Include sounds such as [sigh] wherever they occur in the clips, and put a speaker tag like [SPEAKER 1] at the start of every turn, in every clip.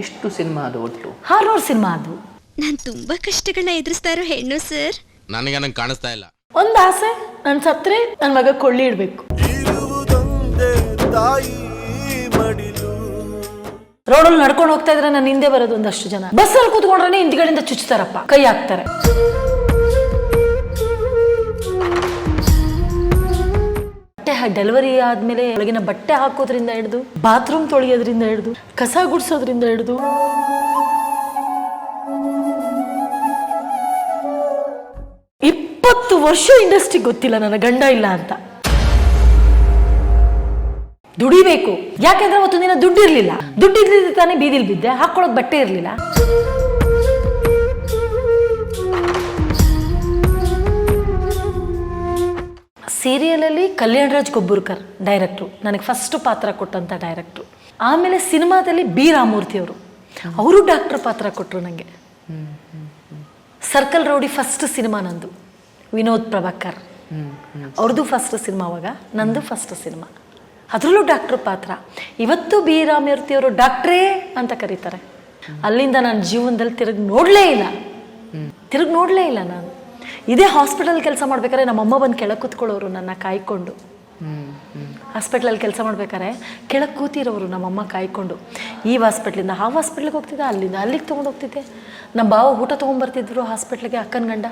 [SPEAKER 1] ಇಷ್ಟು ಸಿನಿಮಾ ಅದು ಒಟ್ಟು?
[SPEAKER 2] ಹಾರರ್ ಸಿನಿಮಾ ಅದು.
[SPEAKER 3] ನಾನ್ ತುಂಬಾ ಕಷ್ಟಗಳನ್ನ ಎದುರಿಸ್ತಾ ಇರೋ ಹೆಣ್ಣು ಸರ್.
[SPEAKER 4] ನನಗೆ ನಂಗೆ ಕಾಣಿಸ್ತಾ ಇಲ್ಲ.
[SPEAKER 2] ಒಂದು ಆಸೆ ನನ್ ಸತ್ರೆ ನನ್ನ ಮಗ ಕೊಳ್ಳಿ ಇಡ್ಬೇಕು.
[SPEAKER 5] ಅಲ್ಲಿ
[SPEAKER 2] ರೋಡಲ್ಲಿ ನಡ್ಕೊಂಡು ಹೋಗ್ತಾ ಇದ್ರೆ ನನ್ನ ಹಿಂದೆ ಬರೋದು ಒಂದಷ್ಟು ಜನ. ಬಸ್ಸಲ್ಲಿ ಕೂತ್ಕೊಂಡ್ರೆ ಹಿಂದ್ಗಡೆಯಿಂದ ಚುಚ್ತಾರಪ್ಪ ಕೈ ಹಾಕ್ತಾರೆ. ಬಟ್ಟೆ ಡೆಲಿವರಿ ಆದ್ಮೇಲೆ ಒಳಗಿನ ಬಟ್ಟೆ ಹಾಕೋದ್ರಿಂದ ಹಿಡಿದು ಬಾತ್ರೂಮ್ ತೊಳೆಯೋದ್ರಿಂದ ಹಿಡಿದು, ಕಸ ಗುಡಿಸೋದ್ರಿಂದ ಹಿಡಿದು. ಇಪ್ಪತ್ತು ವರ್ಷ ಇಂಡಸ್ಟ್ರಿ ಗೊತ್ತಿಲ್ಲ ನನ್ನ ಗಂಡ ಇಲ್ಲ ಅಂತ. ದುಡಿಬೇಕು. ಯಾಕೆಂದ್ರೆ ಅವತ್ತು ದಿನ ದುಡ್ಡು ಇರ್ಲಿಲ್ಲ ದುಡ್ಡು ಇರ್ಲಿಲ್ಲ ತಾನೇ ಬೀದಿಲ್ ಬಿದ್ದೆ ಹಾಕೊಳಕ್ ಬಟ್ಟೆ ಇರ್ಲಿಲ್ಲ. ಸೀರಿಯಲಲ್ಲಿ ಕಲ್ಯಾಣ್ ರಾಜ್ ಗೊಬ್ಬುರ್ಕರ್ ಡೈರೆಕ್ಟ್ರು ನನಗೆ ಫಸ್ಟ್ ಪಾತ್ರ ಕೊಟ್ಟಂಥ ಡೈರೆಕ್ಟ್ರು ಆಮೇಲೆ ಸಿನಿಮಾದಲ್ಲಿ ಬಿ ರಾಮೂರ್ತಿ ಅವರು. ಅವರು ಡಾಕ್ಟರ್ ಪಾತ್ರ ಕೊಟ್ಟರು ನನಗೆ ಸರ್ಕಲ್ ರೌಡಿ ಫಸ್ಟ್ ಸಿನಿಮಾ ನಂದು. ವಿನೋದ್ ಪ್ರಭಾಕರ್. ಅವ್ರದ್ದು ಫಸ್ಟ್ ಸಿನಿಮಾ ಅವಾಗ, ನಂದು ಫಸ್ಟ್ ಸಿನಿಮಾ. ಅದರಲ್ಲೂ ಡಾಕ್ಟರ್ ಪಾತ್ರ. ಇವತ್ತು ಬಿ ರಾಮಮೂರ್ತಿಯವರು ಡಾಕ್ಟ್ರೇ ಅಂತ ಕರೀತಾರೆ. ಅಲ್ಲಿಂದ ನನ್ನ ಜೀವನದಲ್ಲಿ ತಿರುಗಿ ನೋಡಲೇ ಇಲ್ಲ. ತಿರುಗಿ ನೋಡಲೇ ಇಲ್ಲ ನಾನು. ಇದೇ ಹಾಸ್ಪಿಟಲ್ ಕೆಲಸ ಮಾಡ್ಬೇಕಾದ್ರೆ ನಮ್ಮಮ್ಮ ಬಂದು ಕೆಳಗೆ ಕೂತ್ಕೊಳ್ಳೋರು ನನ್ನ ಕಾಯ್ಕೊಂಡು. ಹಾಸ್ಪಿಟ್ಲಲ್ಲಿ ಕೆಲಸ ಮಾಡ್ಬೇಕಾದ್ರೆ ಕೆಳಗೆ ಕೂತಿರೋರು ನಮ್ಮಮ್ಮ ಕಾಯ್ಕೊಂಡು. ಈ ಹಾಸ್ಪಿಟ್ಲಿಂದ ಆ ಹಾಸ್ಪಿಟ್ಲಿಗೆ ಹೋಗ್ತಿದ್ದೆ, ಅಲ್ಲಿಂದ ಅಲ್ಲಿಗೆ ತೊಗೊಂಡು ಹೋಗ್ತಿದ್ದೆ. ನಮ್ಮ ಬಾವ ಊಟ ತೊಗೊಂಬರ್ತಿದ್ರು ಹಾಸ್ಪಿಟ್ಲಿಗೆ ಅಕ್ಕನ ಗಂಡ.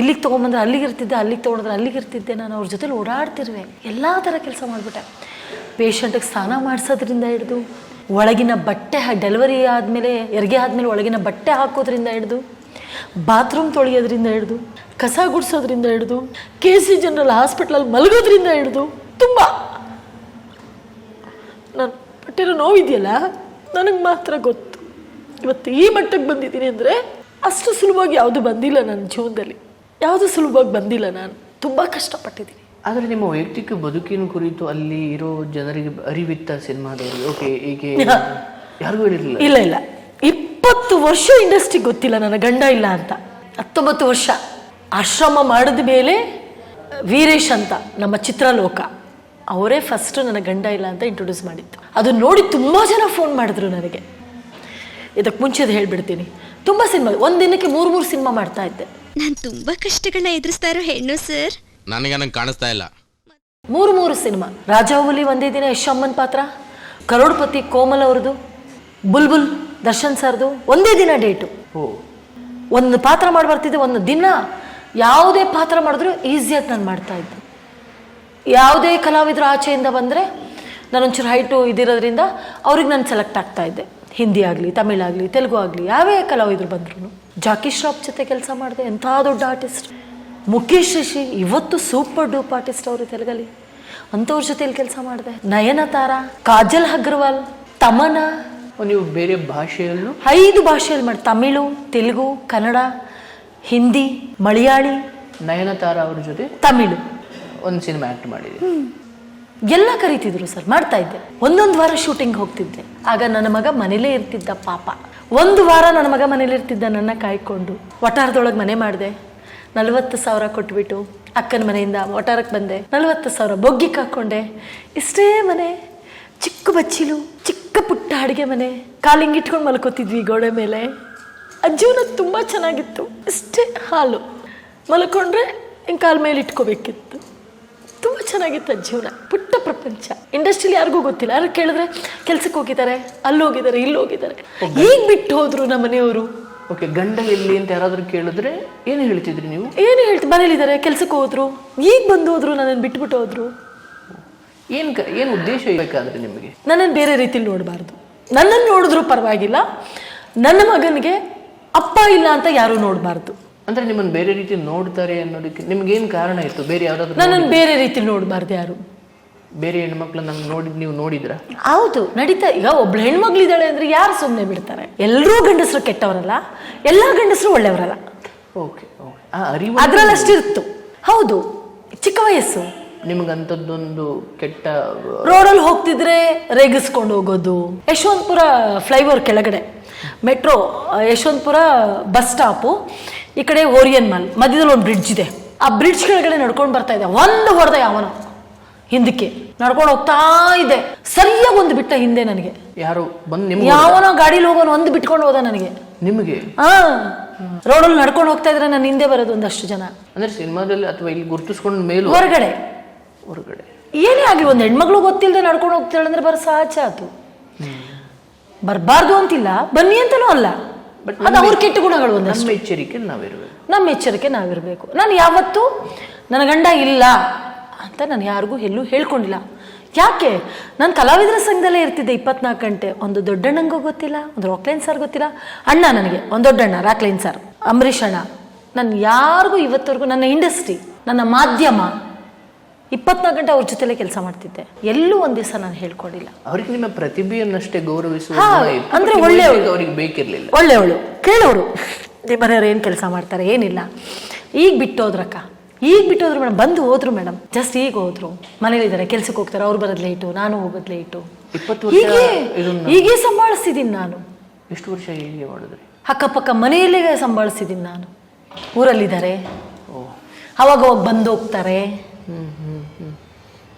[SPEAKER 2] ಇಲ್ಲಿಗೆ ತೊಗೊಂಬಂದ್ರೆ ಅಲ್ಲಿಗೆ ಇರ್ತಿದ್ದೆ, ಅಲ್ಲಿಗೆ ತೊಗೊಂಡ್ರೆ ಅಲ್ಲಿಗೆ ಇರ್ತಿದ್ದೆ. ನಾನು ಅವ್ರ ಜೊತೆಲಿ ಓಡಾಡ್ತಿರುವೆ. ಎಲ್ಲ ಥರ ಕೆಲಸ ಮಾಡಿಬಿಟ್ಟೆ. ಪೇಷಂಟಿಗೆ ಸ್ನಾನ ಮಾಡಿಸೋದ್ರಿಂದ ಹಿಡಿದು, ಒಳಗಿನ ಬಟ್ಟೆ ಡೆಲಿವರಿ ಆದಮೇಲೆ, ಎರಿಗೆ ಆದಮೇಲೆ ಒಳಗಿನ ಬಟ್ಟೆ ಹಾಕೋದ್ರಿಂದ ಹಿಡಿದು ಬಾತ್ರೂಮ್ ತೊಳೆಯೋದ್ರಿಂದ ಹಿಡಿದು ಕಸ ಗುಡಿಸೋದ್ರಿಂದ ಹಿಡಿದು ಕೆ ಸಿ ಜನರಲ್ ಹಾಸ್ಪಿಟ್ಲಲ್ಲಿ ಮಲಗೋದ್ರಿಂದ ಹಿಡಿದು ತುಂಬ. ನಾನು ಪಟ್ಟಿರೋ ನೋವಿದೆಯಲ್ಲ ನನಗೆ ಮಾತ್ರ ಗೊತ್ತು. ಇವತ್ತು ಈ ಮಟ್ಟಕ್ಕೆ ಬಂದಿದ್ದೀನಿ ಅಂದರೆ ಅಷ್ಟು ಸುಲಭವಾಗಿ ಯಾವುದು ಬಂದಿಲ್ಲ ನನ್ನ ಜೀವನದಲ್ಲಿ. ಯಾವುದು ಸುಲಭವಾಗಿ ಬಂದಿಲ್ಲ ನಾನು. ತುಂಬ ಕಷ್ಟಪಟ್ಟಿದ್ದೀನಿ.
[SPEAKER 1] ಆದರೆ ನಿಮ್ಮ ವೈಯಕ್ತಿಕ ಬದುಕಿನ ಕುರಿತು ಅಲ್ಲಿ ಇರೋ ಜನರಿಗೆ ಅರಿವಿತ್ತ ಸಿನಿಮಾದವರು ಓಕೆ ಹೀಗೆ [laughs] ಯಾರಿಗೂ ಹೇಳಿರಲಿಲ್ಲ?
[SPEAKER 2] ಇಲ್ಲ ಇಲ್ಲ. ಇಪ್ಪತ್ತು ವರ್ಷ ಇಂಡಸ್ಟ್ರಿ ಗೊತ್ತಿಲ್ಲ ನನ್ನ ಗಂಡ ಇಲ್ಲ ಅಂತ. ಹತ್ತೊಂಬತ್ತು ವರ್ಷ ಆಶ್ರಮ ಮಾಡಿದ ಮೇಲೆ ವೀರೇಶ್ ಅಂತ ನಮ್ಮ ಚಿತ್ರಲೋಕ. ಅವರೇ ಫಸ್ಟ್ ನನ್ನ ಗಂಡ ಇಲ್ಲ ಅಂತ ಇಂಟ್ರೊಡ್ಯೂಸ್ ಮಾಡಿತ್ತು ಅದು ನೋಡಿ ತುಂಬ ಜನ ಫೋನ್ ಮಾಡಿದ್ರು ನನಗೆ. ಇದಕ್ಕೆ ಮುಂಚೆದು ಹೇಳ್ಬಿಡ್ತೀನಿ. ತುಂಬ ಸಿನಿಮಾ ಒಂದು ದಿನಕ್ಕೆ ಮೂರು ಮೂರು ಸಿನಿಮಾ ಮಾಡ್ತಾ ಇದ್ದೆ.
[SPEAKER 3] ನಾನು ತುಂಬಾ ಕಷ್ಟಗಳನ್ನ ಎದುರಿಸ್ತಾ ಇರೋ ಹೆಣ್ಣು ಸರ್?
[SPEAKER 4] ನನಗೆ ನಂಗೆ ಕಾಣಿಸ್ತಾ ಇಲ್ಲ.
[SPEAKER 2] ಮೂರು ಮೂರು ಸಿನಿಮಾ ರಾಜಾಹುಲಿ ಒಂದೇ ದಿನ ಯಶಮ್ಮನ್ ಪಾತ್ರ ಕರೋಡ್ಪತಿ ಕೋಮಲ್ ಅವ್ರದ್ದು ಬುಲ್ಬುಲ್ ದರ್ಶನ್ ಸರ್ದು ಒಂದೇ ದಿನ ಡೇಟು.
[SPEAKER 1] ಓ.
[SPEAKER 2] ಒಂದು ಪಾತ್ರ ಮಾಡಿ ಬರ್ತಿದ್ದೆ ಒಂದು ದಿನ ಯಾವುದೇ ಪಾತ್ರ ಮಾಡಿದ್ರು ಈಸಿಯಾಗಿ ನಾನು ಮಾಡ್ತಾ ಇದ್ದೆ. ಯಾವುದೇ ಕಲಾವಿದರು ಆಚೆಯಿಂದ ಬಂದರೆ ನಾನೊಂಚೂರು ಹೈಟು ಇದಿರೋದ್ರಿಂದ ಅವ್ರಿಗೆ ನಾನು ಸೆಲೆಕ್ಟ್ ಆಗ್ತಾ ಇದ್ದೆ. ಹಿಂದಿ ಆಗಲಿ ತಮಿಳಾಗಲಿ ತೆಲುಗು ಆಗಲಿ ಯಾವೇ ಕಲಾವಿದರು ಬಂದ್ರು ಜಾಕಿ ಶ್ರಾಫ್ ಜೊತೆ ಕೆಲಸ ಮಾಡಿದೆ ಎಂಥ ದೊಡ್ಡ ಆರ್ಟಿಸ್ಟ್ ಮುಖೇಶ್ ರಿಷಿ ಇವತ್ತು ಸೂಪರ್ ಡೂಪ್ ಆರ್ಟಿಸ್ಟ್ ಅವರು ತೆಲುಗಲ್ಲಿ. ಅಂಥವ್ರ ಜೊತೆಲಿ ಕೆಲಸ ಮಾಡಿದೆ. ನಯನತಾರ ಕಾಜಲ್ ಅಗ್ರವಾಲ್ ತಮನ.
[SPEAKER 1] ನೀವು ಬೇರೆ ಭಾಷೆಯಲ್ಲೂ?
[SPEAKER 2] ಐದು ಭಾಷೆಯಲ್ಲಿ ಮಾಡಿ ತಮಿಳು ತೆಲುಗು ಕನ್ನಡ ಹಿಂದಿ ಮಲಯಾಳಿ.
[SPEAKER 1] ನಯನತಾರ ಅವ್ರ ಜೊತೆ?
[SPEAKER 2] ತಮಿಳು.
[SPEAKER 1] ಒಂದು ಸಿನಿಮಾ ಆ್ಯಕ್ಟ್ ಮಾಡಿದೆ
[SPEAKER 2] ಎಲ್ಲ ಕರೀತಿದ್ರು ಸರ್ ಮಾಡ್ತಾ ಇದ್ದೆ. ಒಂದೊಂದು ವಾರ ಶೂಟಿಂಗ್ ಹೋಗ್ತಿದ್ದೆ. ಆಗ ನನ್ನ ಮಗ ಮನೇಲೇ ಇರ್ತಿದ್ದ ಪಾಪ. ಒಂದು ವಾರ ನನ್ನ ಮಗ ಮನೇಲಿ ಇರ್ತಿದ್ದ ನನ್ನ ಕಾಯ್ಕೊಂಡು. ವಟಾರದೊಳಗೆ ಮನೆ ಮಾಡಿದೆ. ನಲವತ್ತು ಸಾವಿರ ಕೊಟ್ಬಿಟ್ಟು ಅಕ್ಕನ ಮನೆಯಿಂದ ವಟಾರಕ್ಕೆ ಬಂದೆ. ನಲವತ್ತು ಸಾವಿರ ಬೊಗ್ಗಿ ಹಾಕ್ಕೊಂಡೆ ಇಷ್ಟೇ ಮನೆ. ಚಿಕ್ಕ ಬಚ್ಚಿಲು ಚಿಕ್ಕ ಪುಟ್ಟ ಅಡುಗೆ ಮನೆ ಕಾಲಿಂಗ್ ಇಟ್ಕೊಂಡು ಮಲ್ಕೋತಿದ್ವಿ ಗೋಡೆ ಮೇಲೆ. ಆ ಜೀವನ ತುಂಬ ಚೆನ್ನಾಗಿತ್ತು ಇಷ್ಟೇ ಹಾಲು ಮಲ್ಕೊಂಡ್ರೆ ಹಿಂಗೆ ಕಾಲ ಮೇಲೆ ಇಟ್ಕೋಬೇಕಿತ್ತು. ತುಂಬ ಚೆನ್ನಾಗಿತ್ತು ಆ ಜೀವನ ಪುಟ್ಟ ಪ್ರಪಂಚ. ಇಂಡಸ್ಟ್ರಿಲಿ ಯಾರಿಗೂ ಗೊತ್ತಿಲ್ಲ ಯಾರು ಕೇಳಿದ್ರೆ ಕೆಲ್ಸಕ್ಕೆ ಹೋಗಿದ್ದಾರೆ ಅಲ್ಲಿ ಹೋಗಿದ್ದಾರೆ ಇಲ್ಲಿ ಹೋಗಿದ್ದಾರೆ. ಈಗ ಬಿಟ್ಟು ಹೋದ್ರು ನಮ್ಮ ಮನೆಯವರು.
[SPEAKER 1] ಓಕೆ ಗಂಡ ಎಲ್ಲಿ ಅಂತ ಯಾರಾದರೂ ಕೇಳಿದ್ರೆ ಏನು ಹೇಳ್ತಿದ್ರಿ ನೀವು?
[SPEAKER 2] ಏನು ಹೇಳ್ತಿ ಮನೇಲಿದ್ದಾರೆ ಕೆಲ್ಸಕ್ಕೆ ಹೋದ್ರು. ಈಗ ಬಂದು ಹೋದ್ರು ನನ್ನನ್ನು ಬಿಟ್ಬಿಟ್ಟು ಹೋದ್ರು.
[SPEAKER 1] ಏನು ಏನು ಉದ್ದೇಶ ಇರಬೇಕಾದ್ರೆ ನಿಮಗೆ?
[SPEAKER 2] ನನ್ನನ್ನು ಬೇರೆ ರೀತಿಲಿ ನೋಡಬಾರ್ದು. ನನ್ನನ್ನು ನೋಡಿದ್ರು ಪರವಾಗಿಲ್ಲ. ನನ್ನ ಮಗನಿಗೆ ಅಪ್ಪ ಇಲ್ಲ ಅಂತ ಯಾರೂ ನೋಡಬಾರ್ದು.
[SPEAKER 1] ಅಂದ್ರೆ ನಿಮ್ಮನ್ನು ಬೇರೆ ರೀತಿ ನೋಡ್ತಾರೆ ಅನ್ನೋದಕ್ಕೆ ನಿಮ್ಗೇನು ಕಾರಣ ಇತ್ತು? ಬೇರೆ ಯಾವ್ದಾದ್ರು
[SPEAKER 2] ನನ್ನನ್ನು ಬೇರೆ ರೀತಿ ನೋಡಬಾರ್ದು ಯಾರು.
[SPEAKER 1] ಬೇರೆ ಹೆಣ್ಮಕ್ಳು ನಂಗೆ ನೋಡಿ ನೀವು ನೋಡಿದ್ರ?
[SPEAKER 2] ಹೌದು ನಡೀತಾ ಈಗ ಒಬ್ಳು ಹೆಣ್ಮಗ್ಳಿದ್ದಾಳೆ ಅಂದ್ರೆ ಯಾರು ಸುಮ್ಮನೆ ಬಿಡ್ತಾರೆ? ಎಲ್ಲರೂ ಗಂಡಸರು ಕೆಟ್ಟವರಲ್ಲ ಎಲ್ಲ ಗಂಡಸರು ಒಳ್ಳೆಯವರಲ್ಲ.
[SPEAKER 1] ಓಕೆ ಓಕೆ ಆ ಅರಿವು
[SPEAKER 2] ಅದ್ರಲ್ಲಿ ಅಷ್ಟಿತ್ತು ಹೌದು ಚಿಕ್ಕ ವಯಸ್ಸು.
[SPEAKER 1] ನಿಮ್ಗಂಥದ್ದೊಂದು ಕೆಟ್ಟ
[SPEAKER 2] ರೋಡಲ್ಲಿ ಹೋಗ್ತಿದ್ರೆ ರೇಗಿಸ್ಕೊಂಡು ಹೋಗೋದು. ಯಶವಂತಪುರ ಫ್ಲೈಓವರ್ ಕೆಳಗಡೆ. ಮೆಟ್ರೋ ಯಶವಂತಪುರ ಬಸ್ ಸ್ಟಾಪು ಈ ಕಡೆ ಓರಿಯನ್ ಮಾಲ್ ಮಧ್ಯದಲ್ಲಿ ಒಂದು ಬ್ರಿಡ್ಜ್ ಇದೆ. ಆ ಬ್ರಿಡ್ಜ್ ಕೆಳಗಡೆ ನಡ್ಕೊಂಡು ಬರ್ತಾ ಇದೆ. ಒಂದು ಹೊಡೆದ ಯಾವನು. ಹಿಂದಕ್ಕೆ. ನಡ್ಕೊಂಡು ಹೋಗ್ತಾ ಇದೆ. ಸರಿಯಾಗಿ ಒಂದು ಬಿಟ್ಟ ಹಿಂದೆ ನನಗೆ.
[SPEAKER 1] ಯಾರು ಬಂದು ನಿಮ್ಗೆ
[SPEAKER 2] ಯಾವನೋ ಗಾಡಿಲಿ ಹೋಗೋನು ಒಂದು ಬಿಟ್ಕೊಂಡು ಹೋದ ನನಗೆ.
[SPEAKER 1] ನಿಮಗೆ?
[SPEAKER 2] ಹಾ. ರೋಡಲ್ಲಿ ನಡ್ಕೊಂಡು ಹೋಗ್ತಾ ಇದ್ರೆ ನಾನು ಹಿಂದೆ ಬರೋದು ಒಂದಷ್ಟು ಜನ.
[SPEAKER 1] ಅಂದ್ರೆ ಸಿನಿಮಾದಲ್ಲಿ ಅಥವಾ ಇಲ್ಲಿ ಗುರುತಿಸ್ಕೊಂಡ ಮೇಲೆ?
[SPEAKER 2] ಹೊರಗಡೆ.
[SPEAKER 1] ಹೊರಗಡೆ.
[SPEAKER 2] ಏನೇ ಆಗಲಿ ಒಂದು ಹೆಣ್ಮಗಳು ಗೊತ್ತಿಲ್ಲದೆ ನಡ್ಕೊಂಡು ಹೋಗ್ತಾಳೆ ಅಂದ್ರೆ ಬರ ಸಹಜ ಅದು. ಬರಬಾರ್ದು ಅಂತಿಲ್ಲ ಬನ್ನಿ ಅಂತಲೂ ಅಲ್ಲ.
[SPEAKER 1] ಬಟ್
[SPEAKER 2] ಅದು ಅವ್ರ ಕೆಟ್ಟ ಗುಣಗಳು ಒಂದಷ್ಟು.
[SPEAKER 1] ನಮ್ಮ ಎಚ್ಚರಿಕೆ ನಾವಿರಬೇಕು.
[SPEAKER 2] ನಮ್ಮ ಎಚ್ಚರಿಕೆ ನಾವಿರಬೇಕು. ನಾನು ಯಾವತ್ತೂ ನನ್ನ ಗಂಡ ಇಲ್ಲ ಅಂತ ನಾನು ಯಾರಿಗೂ ಎಲ್ಲೂ ಹೇಳ್ಕೊಂಡಿಲ್ಲ. ಯಾಕೆ? ನಾನು ಕಲಾವಿದರ ಸಂಘದಲ್ಲೇ ಇರ್ತಿದ್ದೆ ಇಪ್ಪತ್ನಾಲ್ಕು ಗಂಟೆ. ಒಂದು ದೊಡ್ಡಣ್ಣಂಗೂ ಗೊತ್ತಿಲ್ಲ ಒಂದು ರಾಕ್ಲೈನ್ ಸರ್ ಗೊತ್ತಿಲ್ಲ. ಅಣ್ಣ ನನಗೆ ಒಂದು ದೊಡ್ಡಣ್ಣ ರಾಕ್ಲೈನ್ ಸರ್. ಅಂಬರೀಷ್ ಅಣ್ಣ. ನಾನು ಯಾರಿಗೂ ಇವತ್ತವರೆಗೂ ನನ್ನ ಇಂಡಸ್ಟ್ರಿ ನನ್ನ ಮಾಧ್ಯಮ ಇಪ್ಪತ್ನಾಲ್ಕು ಗಂಟೆ ಅವ್ರ ಜೊತೆಲೇ ಕೆಲಸ ಮಾಡ್ತಿದ್ದೆ. ಎಲ್ಲೂ ಒಂದ್ ದಿವಸ ನಾನು ಹೇಳ್ಕೊಡಿಲ್ಲ.
[SPEAKER 1] ಅವ್ರಿಗೆ ನಿಮ್ಮ ಪ್ರತಿಭೆಯನ್ನಷ್ಟೇ ಗೌರವಿಸುವ
[SPEAKER 2] ಹಾ,
[SPEAKER 1] ಗುಣ ಇತ್ತು.
[SPEAKER 2] ಅಂದ್ರೆ ಒಳ್ಳೆಯವ್ರು.
[SPEAKER 1] ಇವರಿಗೆ ಅವ್ರಿಗೆ ಬೇಕಿರ್ಲಿಲ್ಲ.
[SPEAKER 2] ಒಳ್ಳೆಯವಳು. ಕೇಳೋರು. ನಿಮ್ಮ ಮನೆಯವ್ರು ಏನು ಕೆಲಸ ಮಾಡ್ತಾರೆ? ಏನಿಲ್ಲ. ಈಗ ಬಿಟ್ಟೋದ್ರಕ್ಕ. ಈಗ ಬಿಟ್ಟೋದ್ರು ಮೇಡಮ್ ಬಂದು ಹೋದ್ರು ಮೇಡಮ್ ಜಸ್ಟ್ ಈಗ ಹೋದ್ರು. ಮನೇಲಿದ್ದಾರೆ ಕೆಲ್ಸಕ್ಕೆ ಹೋಗ್ತಾರೆ ಅವ್ರು ಬರೋದು ಲೇಟು ನಾನು ಹೋಗೋದು ಲೇಟು
[SPEAKER 1] ಇಪ್ಪತ್ತು ವರ್ಷ
[SPEAKER 2] ಹೀಗೆ
[SPEAKER 1] ಇದನ್ನ-
[SPEAKER 2] ಹೀಗೆ ಸಂಭಾಳಿಸ್ತಿದ್ದೀನಿ ನಾನು.
[SPEAKER 1] ಎಷ್ಟು ವರ್ಷ ಹೀಗೆ ಮಾಡಿದ್ರಿ?
[SPEAKER 2] ಅಕ್ಕಪಕ್ಕ ಮನೆಯಲ್ಲೇ ಸಂಭಾಳಿಸಿದೀನಿ ನಾನು. ಊರಲ್ಲಿದ್ದಾರೆ.
[SPEAKER 1] ಓ.
[SPEAKER 2] ಅವಾಗ ಅವಾಗ ಬಂದು ಹೋಗ್ತಾರೆ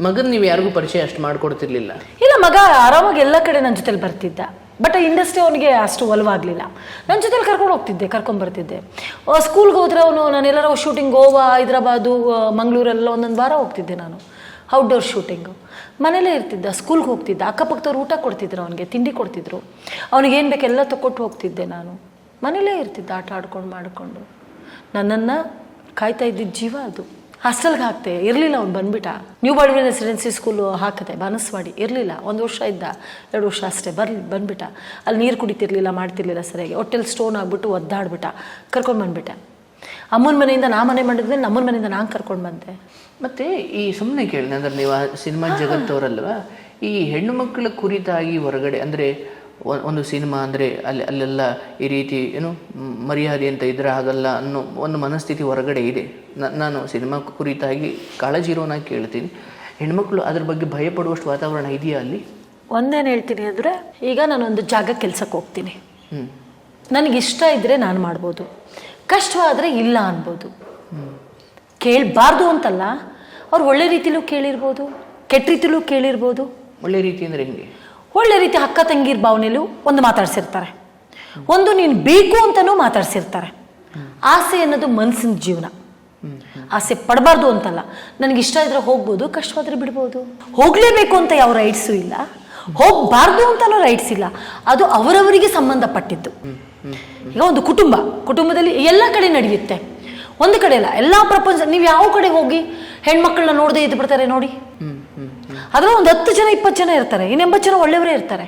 [SPEAKER 1] ಮಗನ್ ನೀವು ಯಾರಿಗೂ ಪರಿಚಯ ಅಷ್ಟು ಮಾಡ್ಕೊಡ್ತಿರ್ಲಿಲ್ಲ.
[SPEAKER 2] ಇಲ್ಲ, ಮಗ ಆರಾಮಾಗಿ ಎಲ್ಲ ಕಡೆ ನನ್ನ ಜೊತೆಲಿ ಬರ್ತಿದ್ದ. ಬಟ್ ಇಂಡಸ್ಟ್ರಿ ಅವನಿಗೆ ಅಷ್ಟು ಒಲವಾಗಲಿಲ್ಲ. ನನ್ನ ಜೊತೆಲಿ ಕರ್ಕೊಂಡು ಹೋಗ್ತಿದ್ದೆ, ಕರ್ಕೊಂಡು ಬರ್ತಿದ್ದೆ. ಸ್ಕೂಲ್ಗೆ ಹೋದ್ರೆ ಅವನು, ನಾನು ಎಲ್ಲರೂ ಶೂಟಿಂಗ್ ಗೋವಾ, ಹೈದ್ರಾಬಾದು ಮಂಗ್ಳೂರೆಲ್ಲ ಒಂದೊಂದು ವಾರ ಹೋಗ್ತಿದ್ದೆ ನಾನು. ಔಟ್ಡೋರ್ ಶೂಟಿಂಗು ಮನೇಲೇ ಇರ್ತಿದ್ದ ಸ್ಕೂಲ್ಗೆ ಹೋಗ್ತಿದ್ದ. ಅಕ್ಕಪಕ್ಕದವ್ರು ಊಟ ಕೊಡ್ತಿದ್ರು ಅವನಿಗೆ, ತಿಂಡಿ ಕೊಡ್ತಿದ್ರು. ಅವನಿಗೆ ಏನು ಬೇಕೆಲ್ಲ ತಗೊಟ್ಟು ಹೋಗ್ತಿದ್ದೆ ನಾನು. ಮನೇಲೇ ಇರ್ತಿದ್ದ, ಆಟ ಆಡ್ಕೊಂಡು, ಮಾಡಿಕೊಂಡು. ನನ್ನನ್ನು ಕಾಯ್ತಾ ಇದ್ದಿದ್ದ ಜೀವ ಅದು. ಹಾಸ್ಟೆಲ್ಗೆ ಹಾಕ್ತೆ ಇರಲಿಲ್ಲ ಅವ್ನು ಬಂದ್ಬಿಟ್ಟ ನ್ಯೂ ಬಾಡಿ ರೆಸಿಡೆನ್ಸಿ ಸ್ಕೂಲು ಹಾಕಿದೆ ಬನಸ್ವಾಡಿ ಇರಲಿಲ್ಲ. ಒಂದು ವರ್ಷ ಇದ್ದ ಎರಡು ವರ್ಷ ಅಷ್ಟೇ ಬರ್ಲಿ ಬಂದ್ಬಿಟ್ಟ ಅಲ್ಲಿ ನೀರು ಕುಡಿತಿರ್ಲಿಲ್ಲ ಮಾಡ್ತಿರ್ಲಿಲ್ಲ ಸರಿಯಾಗಿ. ಹೊಟ್ಟೆಲಿ ಸ್ಟೋನ್ ಆಗಿಬಿಟ್ಟು ಒದ್ದಾಡ್ಬಿಟ್ಟ ಕರ್ಕೊಂಡು ಬಂದ್ಬಿಟ್ಟೆ. ಅಮ್ಮನ ಮನೆಯಿಂದ ನಾ ಮನೆ ಮಾಡಿದ್ರೆ ನಮ್ಮನ ಮನೆಯಿಂದ ನಾನು ಕರ್ಕೊಂಡು ಬಂದೆ.
[SPEAKER 1] ಮತ್ತೆ ಈ ಸುಮ್ಮನೆ ಕೇಳಿದೆ ಅಂದ್ರೆ ನೀವು ಸಿನಿಮಾ ಜಗತ್ತವರಲ್ವಾ? ಈ ಹೆಣ್ಣು ಮಕ್ಕಳ ಕುರಿತಾಗಿ ಹೊರಗಡೆ ಅಂದ್ರೆ ಒಂದು ಸಿನಿಮಾ ಅಂದರೆ ಅಲ್ಲಿ ಅಲ್ಲೆಲ್ಲ ಈ ರೀತಿ ಏನು ಮರ್ಯಾದೆ ಅಂತ ಇದ್ರೆ ಹಾಗಲ್ಲ ಅನ್ನೋ ಒಂದು ಮನಸ್ಥಿತಿ ಹೊರಗಡೆ ಇದೆ. ನಾನು ಸಿನಿಮಾ ಕುರಿತಾಗಿ ಕಾಳಜಿ ಇರೋನ ಕೇಳ್ತೀನಿ. ಹೆಣ್ಮಕ್ಳು ಅದ್ರ ಬಗ್ಗೆ ಭಯಪಡುವಷ್ಟು ವಾತಾವರಣ ಇದೆಯಾ ಅಲ್ಲಿ?
[SPEAKER 2] ಒಂದೇನು ಹೇಳ್ತೀನಿ ಅಂದರೆ ಈಗ ನಾನೊಂದು ಜಾಗ ಕೆಲ್ಸಕ್ಕೆ ಹೋಗ್ತೀನಿ.
[SPEAKER 1] ಹ್ಞೂ
[SPEAKER 2] ನನಗೆ ಇಷ್ಟ ಇದ್ದರೆ ನಾನು ಮಾಡ್ಬೋದು. ಕಷ್ಟವಾದರೆ ಇಲ್ಲ ಅನ್ಬೋದು. ಕೇಳಬಾರ್ದು ಅಂತಲ್ಲ ಅವ್ರು ಒಳ್ಳೆ ರೀತಿಲೂ ಕೇಳಿರ್ಬೋದು ಕೆಟ್ಟ ರೀತಿಲೂ ಕೇಳಿರ್ಬೋದು.
[SPEAKER 1] ಒಳ್ಳೆ ರೀತಿ ಅಂದರೆ ಹೆಂಗೆ?
[SPEAKER 2] ಒಳ್ಳೆ ರೀತಿ ಅಕ್ಕ ತಂಗಿರ್ ಭಾವನೆಯಲ್ಲೂ ಒಂದು ಮಾತಾಡ್ಸಿರ್ತಾರೆ. ಒಂದು ನೀನು ಬೇಕು ಅಂತಲೂ ಮಾತಾಡ್ಸಿರ್ತಾರೆ. ಆಸೆ ಅನ್ನೋದು ಮನಸ್ಸಿನ ಜೀವನ. ಆಸೆ ಪಡಬಾರ್ದು ಅಂತಲ್ಲ. ನನಗೆ ಇಷ್ಟ ಇದ್ರೆ ಹೋಗ್ಬೋದು, ಕಷ್ಟವಾದ್ರೆ ಬಿಡ್ಬೋದು. ಹೋಗಲೇಬೇಕು ಅಂತ ಯಾವ ರೈಟ್ಸು ಇಲ್ಲ. ಹೋಗಬಾರ್ದು ಅಂತಲೂ ರೈಟ್ಸ್ ಇಲ್ಲ. ಅದು ಅವರವರಿಗೆ ಸಂಬಂಧಪಟ್ಟಿದ್ದು. ಈಗ ಒಂದು ಕುಟುಂಬ, ಕುಟುಂಬದಲ್ಲಿ ಎಲ್ಲ ಕಡೆ ನಡೆಯುತ್ತೆ. ಒಂದು ಕಡೆ ಅಲ್ಲ, ಎಲ್ಲ ಪ್ರಪಂಚ, ನೀವು ಯಾವ ಕಡೆ ಹೋಗಿ ಹೆಣ್ಮಕ್ಳನ್ನ ನೋಡದೆ ಇದ್ಬಿಡ್ತಾರೆ ನೋಡಿ. ಅದ್ರ ಒಂದು ಹತ್ತು ಜನ ಇಪ್ಪತ್ತು ಜನ ಇರ್ತಾರೆ. ಇನ್ನು ಎಂಬತ್ತು ಜನ ಒಳ್ಳೆಯವರೇ ಇರ್ತಾರೆ.